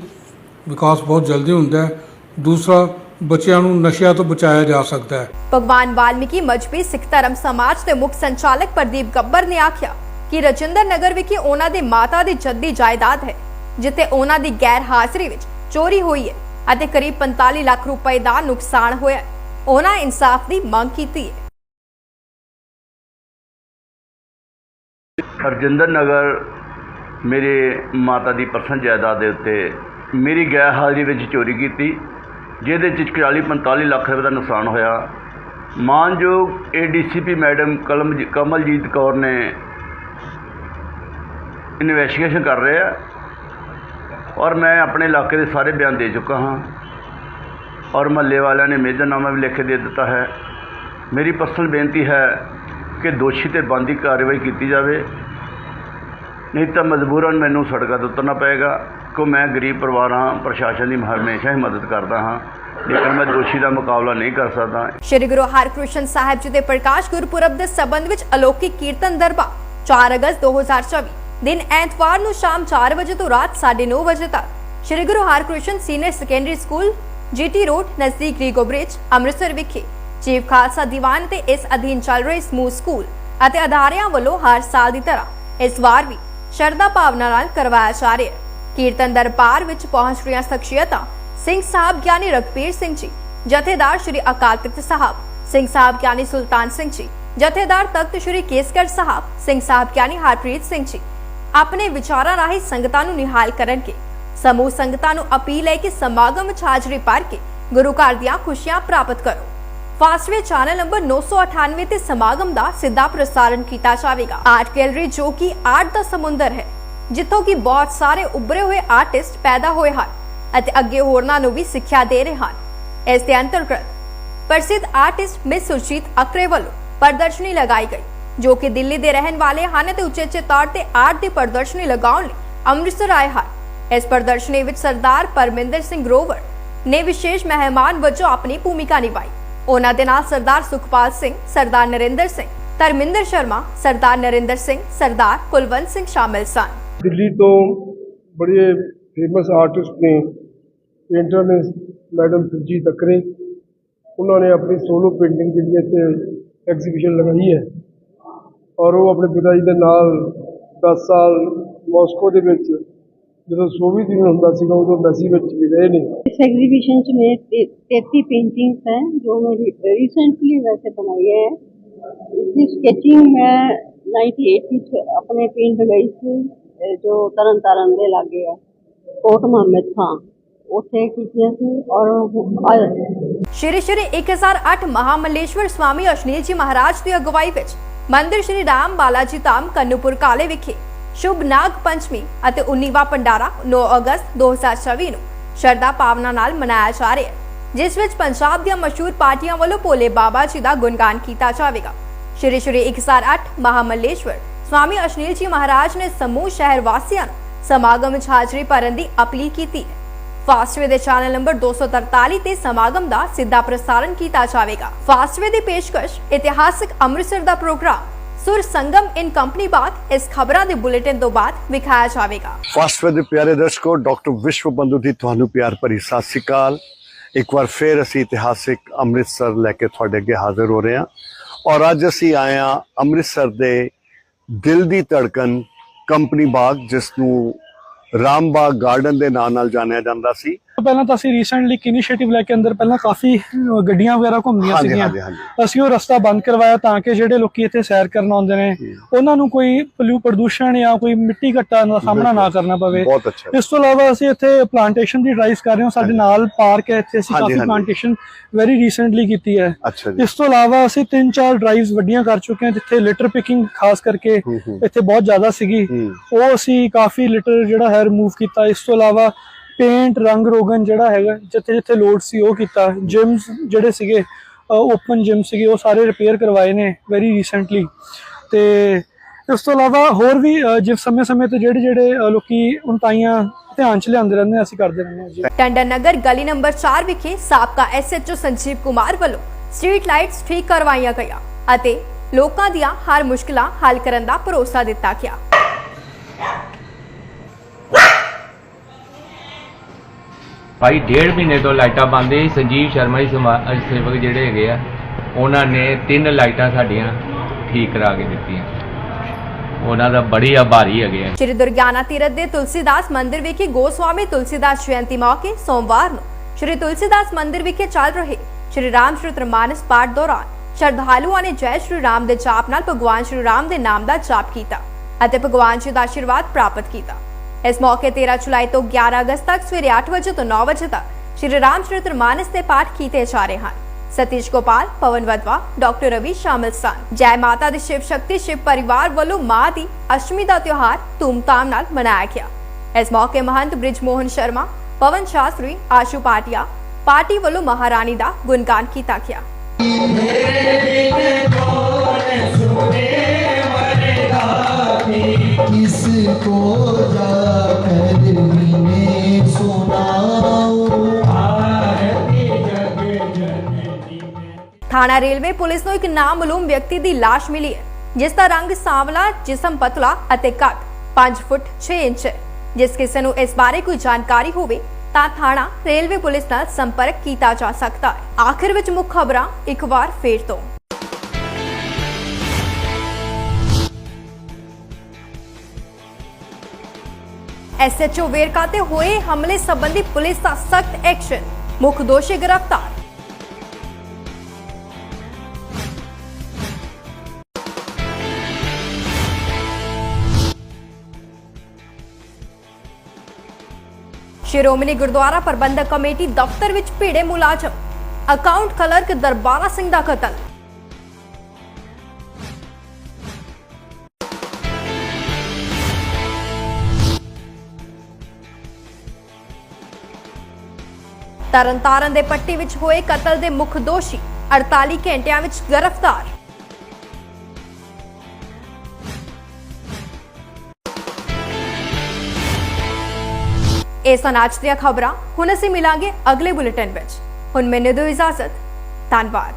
ਵਿਕਾਸ ਬਹੁਤ ਜਲਦੀ ਹੁੰਦਾ ਹੈ। ਦੂਸਰਾ ਬੱਚਿਆਂ ਨੂੰ ਨਸ਼ਿਆਂ ਤੋਂ ਬਚਾਇਆ ਜਾ ਸਕਦਾ ਹੈ। ਭਗਵਾਨ ਵਾਲਮੀਕੀ ਮਜਬੀ ਸਿੱਖ ਧਰਮ ਸਮਾਜ ਦੇ ਮੁੱਖ ਸੰਚਾਲਕ ਪ੍ਰਦੀਪ ਗੱਬਰ ਨੇ ਆਖਿਆ ਕਿ ਰਜਿੰਦਰ ਨਗਰ ਵਿਖੇ ਉਹਨਾਂ ਦੀ ਮਾਤਾ ਦੀ ਜੱਦੀ ਜਾਇਦਾਦ ਹੈ ਜਿੱਥੇ ਉਹਨਾਂ ਦੀ ਗੈਰ ਹਾਜ਼ਰੀ ਵਿੱਚ ਚੋਰੀ ਹੋਈ ਹੈ ਅਤੇ ਕਰੀਬ 45 ਲੱਖ ਰੁਪਏ ਦਾ ਨੁਕਸਾਨ ਹੋਇਆ ਹੈ। ਉਹਨਾਂ ਇਨਸਾਫ ਦੀ ਮੰਗ ਕੀਤੀ ਹੈ। ਹਰਜਿੰਦਰ ਨਗਰ ਮੇਰੇ ਮਾਤਾ ਦੀ ਪਰਸਨ ਜਾਇਦਾਦ ਦੇ ਉੱਤੇ ਮੇਰੀ ਗੈਰ ਹਾਜ਼ਰੀ ਵਿੱਚ ਚੋਰੀ ਕੀਤੀ, ਜਿਹਦੇ 'ਚ 40 45 ਲੱਖ ਰੁਪਏ ਦਾ ਨੁਕਸਾਨ ਹੋਇਆ। ਮਾਨਯੋਗ ਏਡੀਸੀਪੀ ਮੈਡਮ ਕਲਮ ਕਮਲਜੀਤ ਕੌਰ ਨੇ ਇਨਵੈਸਟੀਗੇਸ਼ਨ ਕਰ ਰਹੇ ਆ ਔਰ ਮੈਂ ਆਪਣੇ ਇਲਾਕੇ ਦੇ ਸਾਰੇ ਬਿਆਨ ਦੇ ਚੁੱਕਾ ਹਾਂ। ਔਰ ਮਹੱਲੇ ਵਾਲਿਆਂ ਨੇ ਮੇਜਰਨਾਮਾ ਵੀ ਲਿਖ ਕੇ ਦੇ ਦਿੱਤਾ ਹੈ। ਮੇਰੀ ਪਰਸਨਲ ਬੇਨਤੀ ਹੈ ਕਿ ਦੋਸ਼ੀ ਤੇ ਬੰਦੀ ਕਾਰਵਾਈ ਕੀਤੀ ਜਾਵੇ। ਨਹੀਂ ਤਾਂ ਮਜਬੂਰਨ ਮੈਨੂੰ ਸੜਕਾਂ 'ਤੇ ਉਤਰਨਾ ਪਏਗਾ ਕਿ ਮੈਂ ਗਰੀਬ ਪਰਿਵਾਰ ਹਾਂ, ਪ੍ਰਸ਼ਾਸਨ ਦੀ ਹਮੇਸ਼ਾ ਹੀ ਮਦਦ ਕਰਦਾ ਹਾਂ, ਲੇਕਿਨ ਮੈਂ ਦੋਸ਼ੀ ਦਾ ਮੁਕਾਬਲਾ ਨਹੀਂ ਕਰ ਸਕਦਾ। ਸ਼੍ਰੀ ਗੁਰੂ ਹਰਕ੍ਰਿਸ਼ਨ ਸਾਹਿਬ ਜੀ ਦੇ ਪ੍ਰਕਾਸ਼ ਗੁਰਪੁਰਬ ਦੇ ਸਬੰਧ ਵਿੱਚ ਅਲੌਕਿਕ ਕੀਰਤਨ ਦਰਬਾਰ 4 ਅਗਸਤ 2024 ਦਿਨ ਐਤਵਾਰ ਨੂੰ ਸ਼ਾਮ 4 ਵਜੇ ਤੋਂ ਰਾਤ 9:30 ਵਜੇ ਤੱਕ, Shri Guru Harkrishan senior secondary school, GT road, ਨਜ਼ਦੀਕ ਰੀਗੋ ਬ੍ਰਿਜ, ਅੰਮ੍ਰਿਤਸਰ ਵਿਖੇ, ਚੀਫ ਖਾਲਸਾ ਦੀਵਾਨ ਤੇ ਇਸ ਅਧੀਨ ਚੱਲ ਰਹੇ ਸਮੂਹ ਸਕੂਲ ਅਤੇ ਅਦਾਰਿਆਂ ਵੱਲੋਂ ਹਰ ਸਾਲ ਦੀ ਤਰ੍ਹਾਂ ਇਸ ਵਾਰ ਵੀ ਸ਼ਰਧਾ ਭਾਵਨਾ ਨਾਲ ਕਰਵਾਇਆ ਜਾ ਰਿਹਾ ਹੈ। ਕੀਰਤਨ ਦਰਬਾਰ ਵਿੱਚ ਪਹੁੰਚ ਰਹੀਆਂ ਸ਼ਖਸੀਅਤਾਂ ਸਿੰਘ ਸਾਹਿਬ ਗਿਆਨੀ ਰਗਪੀਰ ਸਿੰਘ ਜੀ, ਜਥੇਦਾਰ ਸ਼੍ਰੀ ਅਕਾਲ ਤਖਤ ਸਾਹਿਬ, ਸਿੰਘ ਸਾਹਿਬ ਗਿਆਨੀ ਸੁਲਤਾਨ ਸਿੰਘ ਜੀ, ਜਥੇਦਾਰ ਤਖਤ ਸ਼੍ਰੀ ਕੇਸਗੜ੍ਹ ਸਾਹਿਬ, ਸਿੰਘ ਸਾਹਿਬ ਗਿਆਨੀ ਹਰਪ੍ਰੀਤ ਸਿੰਘ ਜੀ ਆਪਣੇ ਵਿਚਾਰਾਂ ਰਾਹੀਂ ਸੰਗਤਾਂ ਨੂੰ ਨਿਹਾਲ ਕਰਨਗੇ। ਸਮੂਹ ਸੰਗਤਾਂ ਨੂੰ ਅਪੀਲ ਹੈ ਕਿ ਸਮਾਗਮ ਵਿੱਚ ਹਾਜ਼ਰੀ ਭਰ ਕੇ ਗੁਰੂ ਘਰ ਦੀਆਂ ਖੁਸ਼ੀਆਂ ਪ੍ਰਾਪਤ ਕਰੋ। ਫਾਸਟਵੇ ਚੈਨਲ ਨੰਬਰ 998 ਤੇ ਸਮਾਗਮ ਦਾ ਸਿੱਧਾ ਪ੍ਰਸਾਰਣ ਕੀਤਾ ਜਾਵੇਗਾ। ਆਰਟ ਗੈਲਰੀ ਜੋ ਕਿ ਆਰਟ ਦਾ ਸਮੁੰਦਰ ਹੈ, ਜਿੱਥੋਂ ਕਿ ਬਹੁਤ ਸਾਰੇ ਉੱਭਰੇ ਹੋਏ ਆਰਟਿਸਟ ਪੈਦਾ ਹੋਏ ਹਨ ਅਤੇ ਅੱਗੇ ਹੋਰਨਾਂ ਨੂੰ ਵੀ ਸਿੱਖਿਆ ਦੇ ਰਹੇ ਹਨ। ਇਸ ਦੇ ਅੰਤਰਗਤ ਪ੍ਰਸਿੱਧ ਆਰਟਿਸਟ ਮਿਸ ਸੁਰਜੀਤ ਅਕਰੇ ਵੱਲੋਂ ਪ੍ਰਦਰਸ਼ਨੀ ਲਗਾਈ ਗਈ, ਜੋ ਕਿ ਦਿੱਲੀ ਦੇ ਰਹਿਣ ਵਾਲੇ ਹਨ ਤੇ ਉਚੇਚੇ ਤੌਰ ਤੇ ਆਰਟ ਦੀ ਪ੍ਰਦਰਸ਼ਨੀ ਲਗਾਉਣ ਲਈ ਅੰਮ੍ਰਿਤਸਰ ਆਏ ਹਨ। ਇਸ ਪ੍ਰਦਰਸ਼ਨੀ ਵਿੱਚ ਸਰਦਾਰ ਪਰਮਿੰਦਰ ਸਿੰਘ ਗਰੋਵਰ ਨੇ ਵਿਸ਼ੇਸ਼ ਮਹਿਮਾਨ ਵਜੋਂ ਆਪਣੀ ਭੂਮਿਕਾ ਨਿਭਾਈ। ਉਹਨਾਂ ਦੇ ਨਾਲ ਸਰਦਾਰ ਸੁਖਪਾਲ ਸਿੰਘ, ਸਰਦਾਰ ਨਰਿੰਦਰ ਸਿੰਘ, ਧਰਮਿੰਦਰ ਸ਼ਰਮਾ, ਸਰਦਾਰ ਨਰਿੰਦਰ ਸਿੰਘ, ਸਰਦਾਰ ਕੁਲਵੰਤ ਸਿੰਘ ਸ਼ਾਮਿਲ ਸਨ। ਦਿੱਲੀ ਤੋਂ ਬੜੇ ਫੇਮਸ ਆਰਟਿਸਟ ਨੇ ਪੇਂਟਰ ਨੇ ਮੈਡਮ ਸੁਰਜੀਤ ਅਕਰੇ, ਉਹਨਾਂ ਨੇ ਆਪਣੀ ਸੋਲੋ ਪੇਂਟਿੰਗ ਜਿਹੜੀ ਇੱਥੇ ਐਗਜ਼ੀਬਿਸ਼ਨ ਲਗਾਈ ਹੈ। ਔਰ ਉਹ ਆਪਣੇ ਪਿਤਾ ਜੀ ਦੇ ਨਾਲ 10 ਸਾਲ ਮਾਸਕੋ ਦੇ ਵਿੱਚ ਜਦੋਂ ਸੋਵੀਅਤ ਯੂਨੀਅਨ ਹੁੰਦਾ ਸੀਗਾ ਉਦੋਂ ਮੈਸੀ ਵਿੱਚ ਵੀ ਰਹੇ ਨੇ इस एग्जीबिशन में तैतीस पेंटिंग्स हैं जो मेरी रिसेंटली वैसे बनाई है इसकी स्केचिंग मैं 98 ਵਿੱਚ ਆਪਣੇ ਪਿੰਡ ਗਈ ਸੀ ਇਹ ਜੋ ਤਰਨ ਤਾਰਨ ਦੇ ਲਾਗੇ ਹੈ ਕੋਟ ਮੁਹੰਮਦ ਖਾਂ ਉੱਥੇ ਕੀਤੀਆਂ ਸੀ ਔਰ ਉਹ- ਸ਼੍ਰੀ ਸ਼੍ਰੀ 1008 ਮਹਾਮੱਲੇਸ਼ਵਰ ਸਵਾਮੀ ਅਸ਼ਨੀਲ ਜੀ ਮਹਾਰਾਜ ਦੀ ਅਗਵਾਈ ਵਿੱਚ ਮੰਦਿਰ ਸ਼੍ਰੀ ਰਾਮ ਬਾਲਾ ਜੀ ਧਾਮ ਕੰਨੂਪੁਰ ਕਾਲੇ ਵਿਖੇ ਸ਼ੁਭ ਨਾਗ ਪੰਚਮੀ ਅਤੇ 19ਵਾਂ ਪੰਡਾਰਾ 9 ਅਗਸਤ 2024 ਨੂੰ ਸ਼ਰਧਾ ਭਾਵਨਾ ਨਾਲ ਮਨਾਇਆ ਜਾ ਰਿਹਾ ਹੈ, ਜਿਸ ਵਿੱਚ ਪੰਜਾਬ ਦੀਆਂ ਮਸ਼ਹੂਰ ਪਾਰਟੀਆਂ ਵੱਲੋਂ ਭੋਲੇ ਬਾਬਾ ਜੀ ਦਾ ਗੁਣਗਾਨ ਕੀਤਾ ਜਾਵੇਗਾ। ਸ਼੍ਰੀ ਸ਼੍ਰੀ 1008 ਮਹਾਮੱਲੇਸ਼ਵਰ ਸਵਾਮੀ ਅਸ਼ਨੀਲ ਜੀ ਮਹਾਰਾਜ ਨੇ ਸਮੂਹ ਸ਼ਹਿਰ ਵਾਸੀਆਂ ਨੂੰ ਸਮਾਗਮ ਵਿੱਚ ਹਾਜ਼ਰੀ ਭਰਨ ਦੀ ਅਪੀਲ ਕੀਤੀ ਹੈ। ਫਾਸਟਵੇ ਦੇ ਚੈਨਲ ਨੰਬਰ 243 ਤੇ ਸਮਾਗਮ ਦਾ ਸਿੱਧਾ ਪ੍ਰਸਾਰਣ ਕੀਤਾ ਜਾਵੇਗਾ। ਫਾਸਟਵੇ ਦੀ ਪੇਸ਼ਕਸ਼ ਇਤਿਹਾਸਿਕ ਅੰਮ੍ਰਿਤਸਰ ਦਾ ਪ੍ਰੋਗਰਾਮ ਸੁਰ ਸੰਗਮ ਇਨ ਕੰਪਨੀ ਬਾਗ ਇਸ ਖਬਰਾਂ ਦੇ ਬੁਲੇਟਿਨ ਤੋਂ ਬਾਅਦ ਵਿਖਾਇਆ ਜਾਵੇਗਾ। ਫਾਸਟਵੇ ਦੇ ਪਿਆਰੇ ਦਰਸ਼ਕੋ, ਡਾਕਟਰ ਵਿਸ਼ਵ ਬੰਧੂ ਦੀ ਤੁਹਾਨੂੰ ਪਿਆਰ ਭਰੀ ਸਤਿ ਸ੍ਰੀ ਅਕਾਲ। ਇੱਕ ਵਾਰ ਫੇਰ ਅਸੀਂ ਇਤਿਹਾਸਿਕ ਅੰਮ੍ਰਿਤਸਰ ਲੈ ਕੇ ਤੁਹਾਡੇ ਅੱਗੇ ਹਾਜ਼ਰ ਹੋ ਰਹੇ ਹਾਂ ਔਰ ਅੱਜ ਅਸੀਂ ਆਏ ਹਾਂ ਅੰਮ੍ਰਿਤਸਰ ਦੇ ਦਿਲ ਦੀ ਧੜਕਨ ਕੰਪਨੀ ਬਾਗ ਜਿਸ ਨੂੰ ਰਾਮਬਾਗ ਗਾਰਡਨ ਦੇ ਨਾਂ ਨਾਲ ਜਾਣਿਆ ਜਾਂਦਾ ਸੀ। ਪਹਿਲਾਂ ਤਾਂ ਅਸੀਂ ਰੀਸੈਂਟਲੀ ਇੱਕ ਇਨੀਸ਼ੀਏਟਿਵ ਲੈ ਕੇ ਅੰਦਰ ਪਹਿਲਾਂ ਕਾਫੀ ਗੱਡੀਆਂ ਵਗੈਰਾ ਘੁੰਮਦੀਆਂ ਸੀਗੀਆਂ। ਅਸੀਂ ਉਹ ਰਸਤਾ ਬੰਦ ਕਰਵਾਇਆ ਤਾਂ ਕਿ ਜਿਹੜੇ ਲੋਕੀ ਇੱਥੇ ਸੈਰ ਕਰਨ ਆਉਂਦੇ ਨੇ ਉਹਨਾਂ ਨੂੰ ਕੋਈ ਪਲੂ ਪ੍ਰਦੂਸ਼ਣ ਜਾਂ ਕੋਈ ਮਿੱਟੀ ਘੱਟਾ ਦਾ ਸਾਹਮਣਾ ਨਾ ਕਰਨਾ ਪਵੇ। ਇਸ ਤੋਂ ਇਲਾਵਾ ਅਸੀਂ ਇੱਥੇ ਪਲਾਂਟੇਸ਼ਨ ਦੀ ਡਰਾਈਵ ਕਰ ਰਹੇ ਹਾਂ। ਸਾਡੇ ਨਾਲ ਪਾਰਕ ਹੈ ਇੱਥੇ ਅਸੀਂ ਕਾਫੀ। ਪਲਾਂਟੇਸ਼ਨ ਵੈਰੀ ਰੀਸੈਂਟਲੀ ਕੀਤੀ ਹੈ। ਇਸ ਤੋਂ ਇਲਾਵਾ ਅਸੀਂ ਤਿੰਨ ਚਾਰ ਡਰਾਈਵਸ ਵੱਡੀਆਂ ਕਰ ਚੁੱਕੇ ਹਾਂ ਜਿੱਥੇ ਲਿਟਰ ਪਿਕਿੰਗ ਖਾਸ ਕਰਕੇ ਇੱਥੇ ਬਹੁਤ ਜ਼ਿਆਦਾ ਸੀਗੀ। ਉਹ ਅਸੀਂ ਕਾਫੀ ਲਿਟਰ ਜਿਹੜਾ ਹੈ ਰਿਮੂਵ ਕੀਤਾ। ਇਸ ਤੋਂ ਇਲਾਵਾ ਪੇਂਟ ਰੰਗ ਰੋਗਨ ਜਿਹੜਾ ਹੈਗਾ, ਜਿੱਥੇ ਜਿੱਥੇ ਲੋਡ ਸੀ ਉਹ ਕੀਤਾ। ਜਿਮਸ ਜਿਹੜੇ ਸੀਗੇ ਓਪਨ ਜਿਮ ਸੀਗੇ, ਉਹ ਸਾਰੇ ਰਿਪੇਅਰ ਕਰਵਾਏ ਨੇ ਵੈਰੀ ਰੀਸੈਂਟਲੀ ਤੇ ਇਸ ਤੋਂ ਇਲਾਵਾ ਹੋਰ ਵੀ ਜਿਸ ਸਮੇਂ-ਸਮੇਂ ਤੇ ਜਿਹੜੇ ਜਿਹੜੇ ਲੋਕੀ ਉਨਤਾਈਆਂ ਧਿਆਨ ਚ ਲਿਆਉਂਦੇ ਰਹਿੰਦੇ ਅਸੀਂ ਕਰਦੇ ਰਹਿੰਦੇ ਹਾਂ ਜੀ। ਟੰਡਨ ਨਗਰ ਗਲੀ ਨੰਬਰ 4 ਵਿਖੇ ਸਾਬਕਾ ਐਸਐਚਓ ਸੰਜੀਵ ਕੁਮਾਰ ਵੱਲੋਂ ਸਟਰੀਟ ਲਾਈਟਸ ਠੀਕ ਕਰਵਾਈਆਂ ਗਈਆਂ ਅਤੇ ਲੋਕਾਂ ਦੀਆਂ ਹਰ ਮੁਸ਼ਕਲਾਂ ਹੱਲ ਕਰਨ ਦਾ ਭਰੋਸਾ ਦਿੱਤਾ ਗਿਆ। ਭਾਈ, ਡੇਢ ਮਹੀਨੇ ਤੋਂ ਲਾਈਟਾਂ ਬੰਦ ਸੀ। ਸੰਜੀਵ ਸ਼ਰਮਾ ਜੀ ਸਮਾ- ਸੇਵਕ ਜਿਹੜੇ ਹੈਗੇ ਆ, ਉਹਨਾਂ ਨੇ ਤਿੰਨ ਲਾਈਟਾਂ ਸਾਡੀਆਂ ਠੀਕ ਕਰਾ ਕੇ ਦਿੱਤੀਆਂ। ਉਹਨਾਂ ਦਾ ਬੜੀ ਆਭਾਰੀ ਹੈਗੇ ਆ। ਸ਼੍ਰੀ ਦੁਰਗਿਆਨਾ ਤੀਰਥ ਦੇ ਤੁਲਸੀਦਾਸ ਮੰਦਿਰ ਵਿਖੇ ਗੋਸਵਾਮੀ ਤੁਲਸੀਦਾਸ ਜਯੰਤੀ ਮੌਕੇ ਸੋਮਵਾਰ ਨੂੰ ਸ਼੍ਰੀ ਤੁਲਸੀਦਾਸ ਮੰਦਿਰ ਵਿਖੇ ਚੱਲ ਰਹੇ ਸ਼੍ਰੀ ਰਾਮ ਚਰਿਤਮਾਨਸ ਪਾਠ ਦੌਰਾਨ ਸ਼ਰਧਾਲੂਆਂ ਨੇ ਜੈ ਸ਼੍ਰੀ ਰਾਮ ਦੇ ਜਾਪ ਨਾਲ ਭਗਵਾਨ ਸ਼੍ਰੀ ਰਾਮ ਦੇ ਨਾਮ ਦਾ ਜਾਪ ਕੀਤਾ ਅਤੇ ਭਗਵਾਨ ਜੀ ਦਾ ਆਸ਼ੀਰਵਾਦ ਪ੍ਰਾਪਤ ਕੀਤਾ। ਇਸ ਮੌਕੇ 13 ਜੁਲਾਈ ਤੋਂ 11 ਅਗਸਤ ਤੱਕ ਸਵੇਰੇ 8 ਵਜੇ ਤੋਂ 9 ਵਜੇ ਤੱਕ ਸ਼੍ਰੀ ਰਾਮ ਚਰਿਤਮਾਨਸ ਦੇ ਪਾਠ ਕੀਤੇ ਜਾ ਰਹੇ ਹਨ। ਸਤੀਸ਼ ਗੋਪਾਲ, ਪਵਨ ਵਦਵਾ, ਡਾਕਟਰ ਰਵੀ ਸ਼ਾਮਿਲ ਸਨ। ਜੈ ਮਾਤਾ ਦੀ ਸ਼ਿਵ ਸ਼ਕਤੀ ਸ਼ਿਵ ਪਰਿਵਾਰ ਵੱਲੋਂ ਮਾਂ ਦੀ ਅਸ਼ਮੀ ਦਾ ਤਿਉਹਾਰ ਧੂਮਧਾਮ ਨਾਲ ਮਨਾਇਆ ਗਿਆ। ਇਸ ਮੌਕੇ ਮਹੰਤ ਬ੍ਰਿਜ ਮੋਹਨ ਸ਼ਰਮਾ, ਪਵਨ ਸ਼ਾਸਤਰੀ, ਆਸ਼ੂ ਪਾਟਿਆ ਪਾਰਟੀ ਵੱਲੋਂ ਮਹਾਰਾਣੀ ਦਾ ਗੁਣਗਾਨ ਕੀਤਾ ਗਿਆ। किसको जाकर मैं सुनाऊं ਥਾਣਾ ਰੇਲਵੇ ਪੁਲਿਸ ਨੂੰ ਇੱਕ ਨਾਮਲੂਮ ਵਿਅਕਤੀ ਦੀ ਲਾਸ਼ ਮਿਲੀ ਹੈ ਜਿਸ ਦਾ ਰੰਗ ਸਾਂਵਲਾ ਜਿਸਮ ਪਤਲਾ ਅਤੇ ਕੱਦ 5 ਫੁੱਟ 6 ਇੰਚ ਹੈ ਜਿਸ ਕਿਸੇ ਨੂੰ ਇਸ ਬਾਰੇ ਕੋਈ ਜਾਣਕਾਰੀ ਹੋਵੇ ਤਾਂ ਥਾਣਾ ਰੇਲਵੇ ਪੁਲਿਸ ਨਾਲ ਸੰਪਰਕ ਕੀਤਾ ਜਾ ਸਕਦਾ ਹੈ ਆਖਿਰ ਵਿੱਚ ਮੁੱਖ ਖਬਰਾਂ ਇੱਕ ਵਾਰ ਫੇਰ ਤੋਂ ਐਸਐਚਓ ਵੇਰਕਾ ਤੇ ਹੋਏ ਹਮਲੇ ਸੰਬੰਧੀ ਪੁਲਿਸ ਦਾ ਸਖਤ ਐਕਸ਼ਨ। ਮੁੱਖ ਦੋਸ਼ੀ ਗ੍ਰਿਫਤਾਰ। ਸ਼੍ਰੋਮਣੀ ਗੁਰਦੁਆਰਾ ਪ੍ਰਬੰਧਕ ਕਮੇਟੀ ਦਫ਼ਤਰ ਵਿੱਚ ਭੀੜੇ ਮੁਲਾਜ਼ਮ। ਅਕਾਊਂਟ ਕਲਰਕ ਦਰਬਾਰਾ ਸਿੰਘ ਦਾ ਕਤਲ। ਤਰਨਤਾਰਨ ਦੇ ਪੱਟੀ ਵਿੱਚ ਹੋਏ ਕਤਲ ਦੇ ਮੁੱਖ ਦੋਸ਼ੀ 48 ਘੰਟਿਆਂ ਵਿੱਚ ਗ੍ਰਿਫਤਾਰ। ਇਹ ਸਨ ਅੱਜ ਦੀਆਂ ਖਬਰਾਂ। ਹੁਣ ਅਸੀਂ ਮਿਲਾਂਗੇ ਅਗਲੇ ਬੁਲੇਟਿਨ ਵਿੱਚ। ਹੁਣ ਮੈਨੂੰ ਦਿਓ ਇਜਾਜ਼ਤ। ਧੰਨਵਾਦ।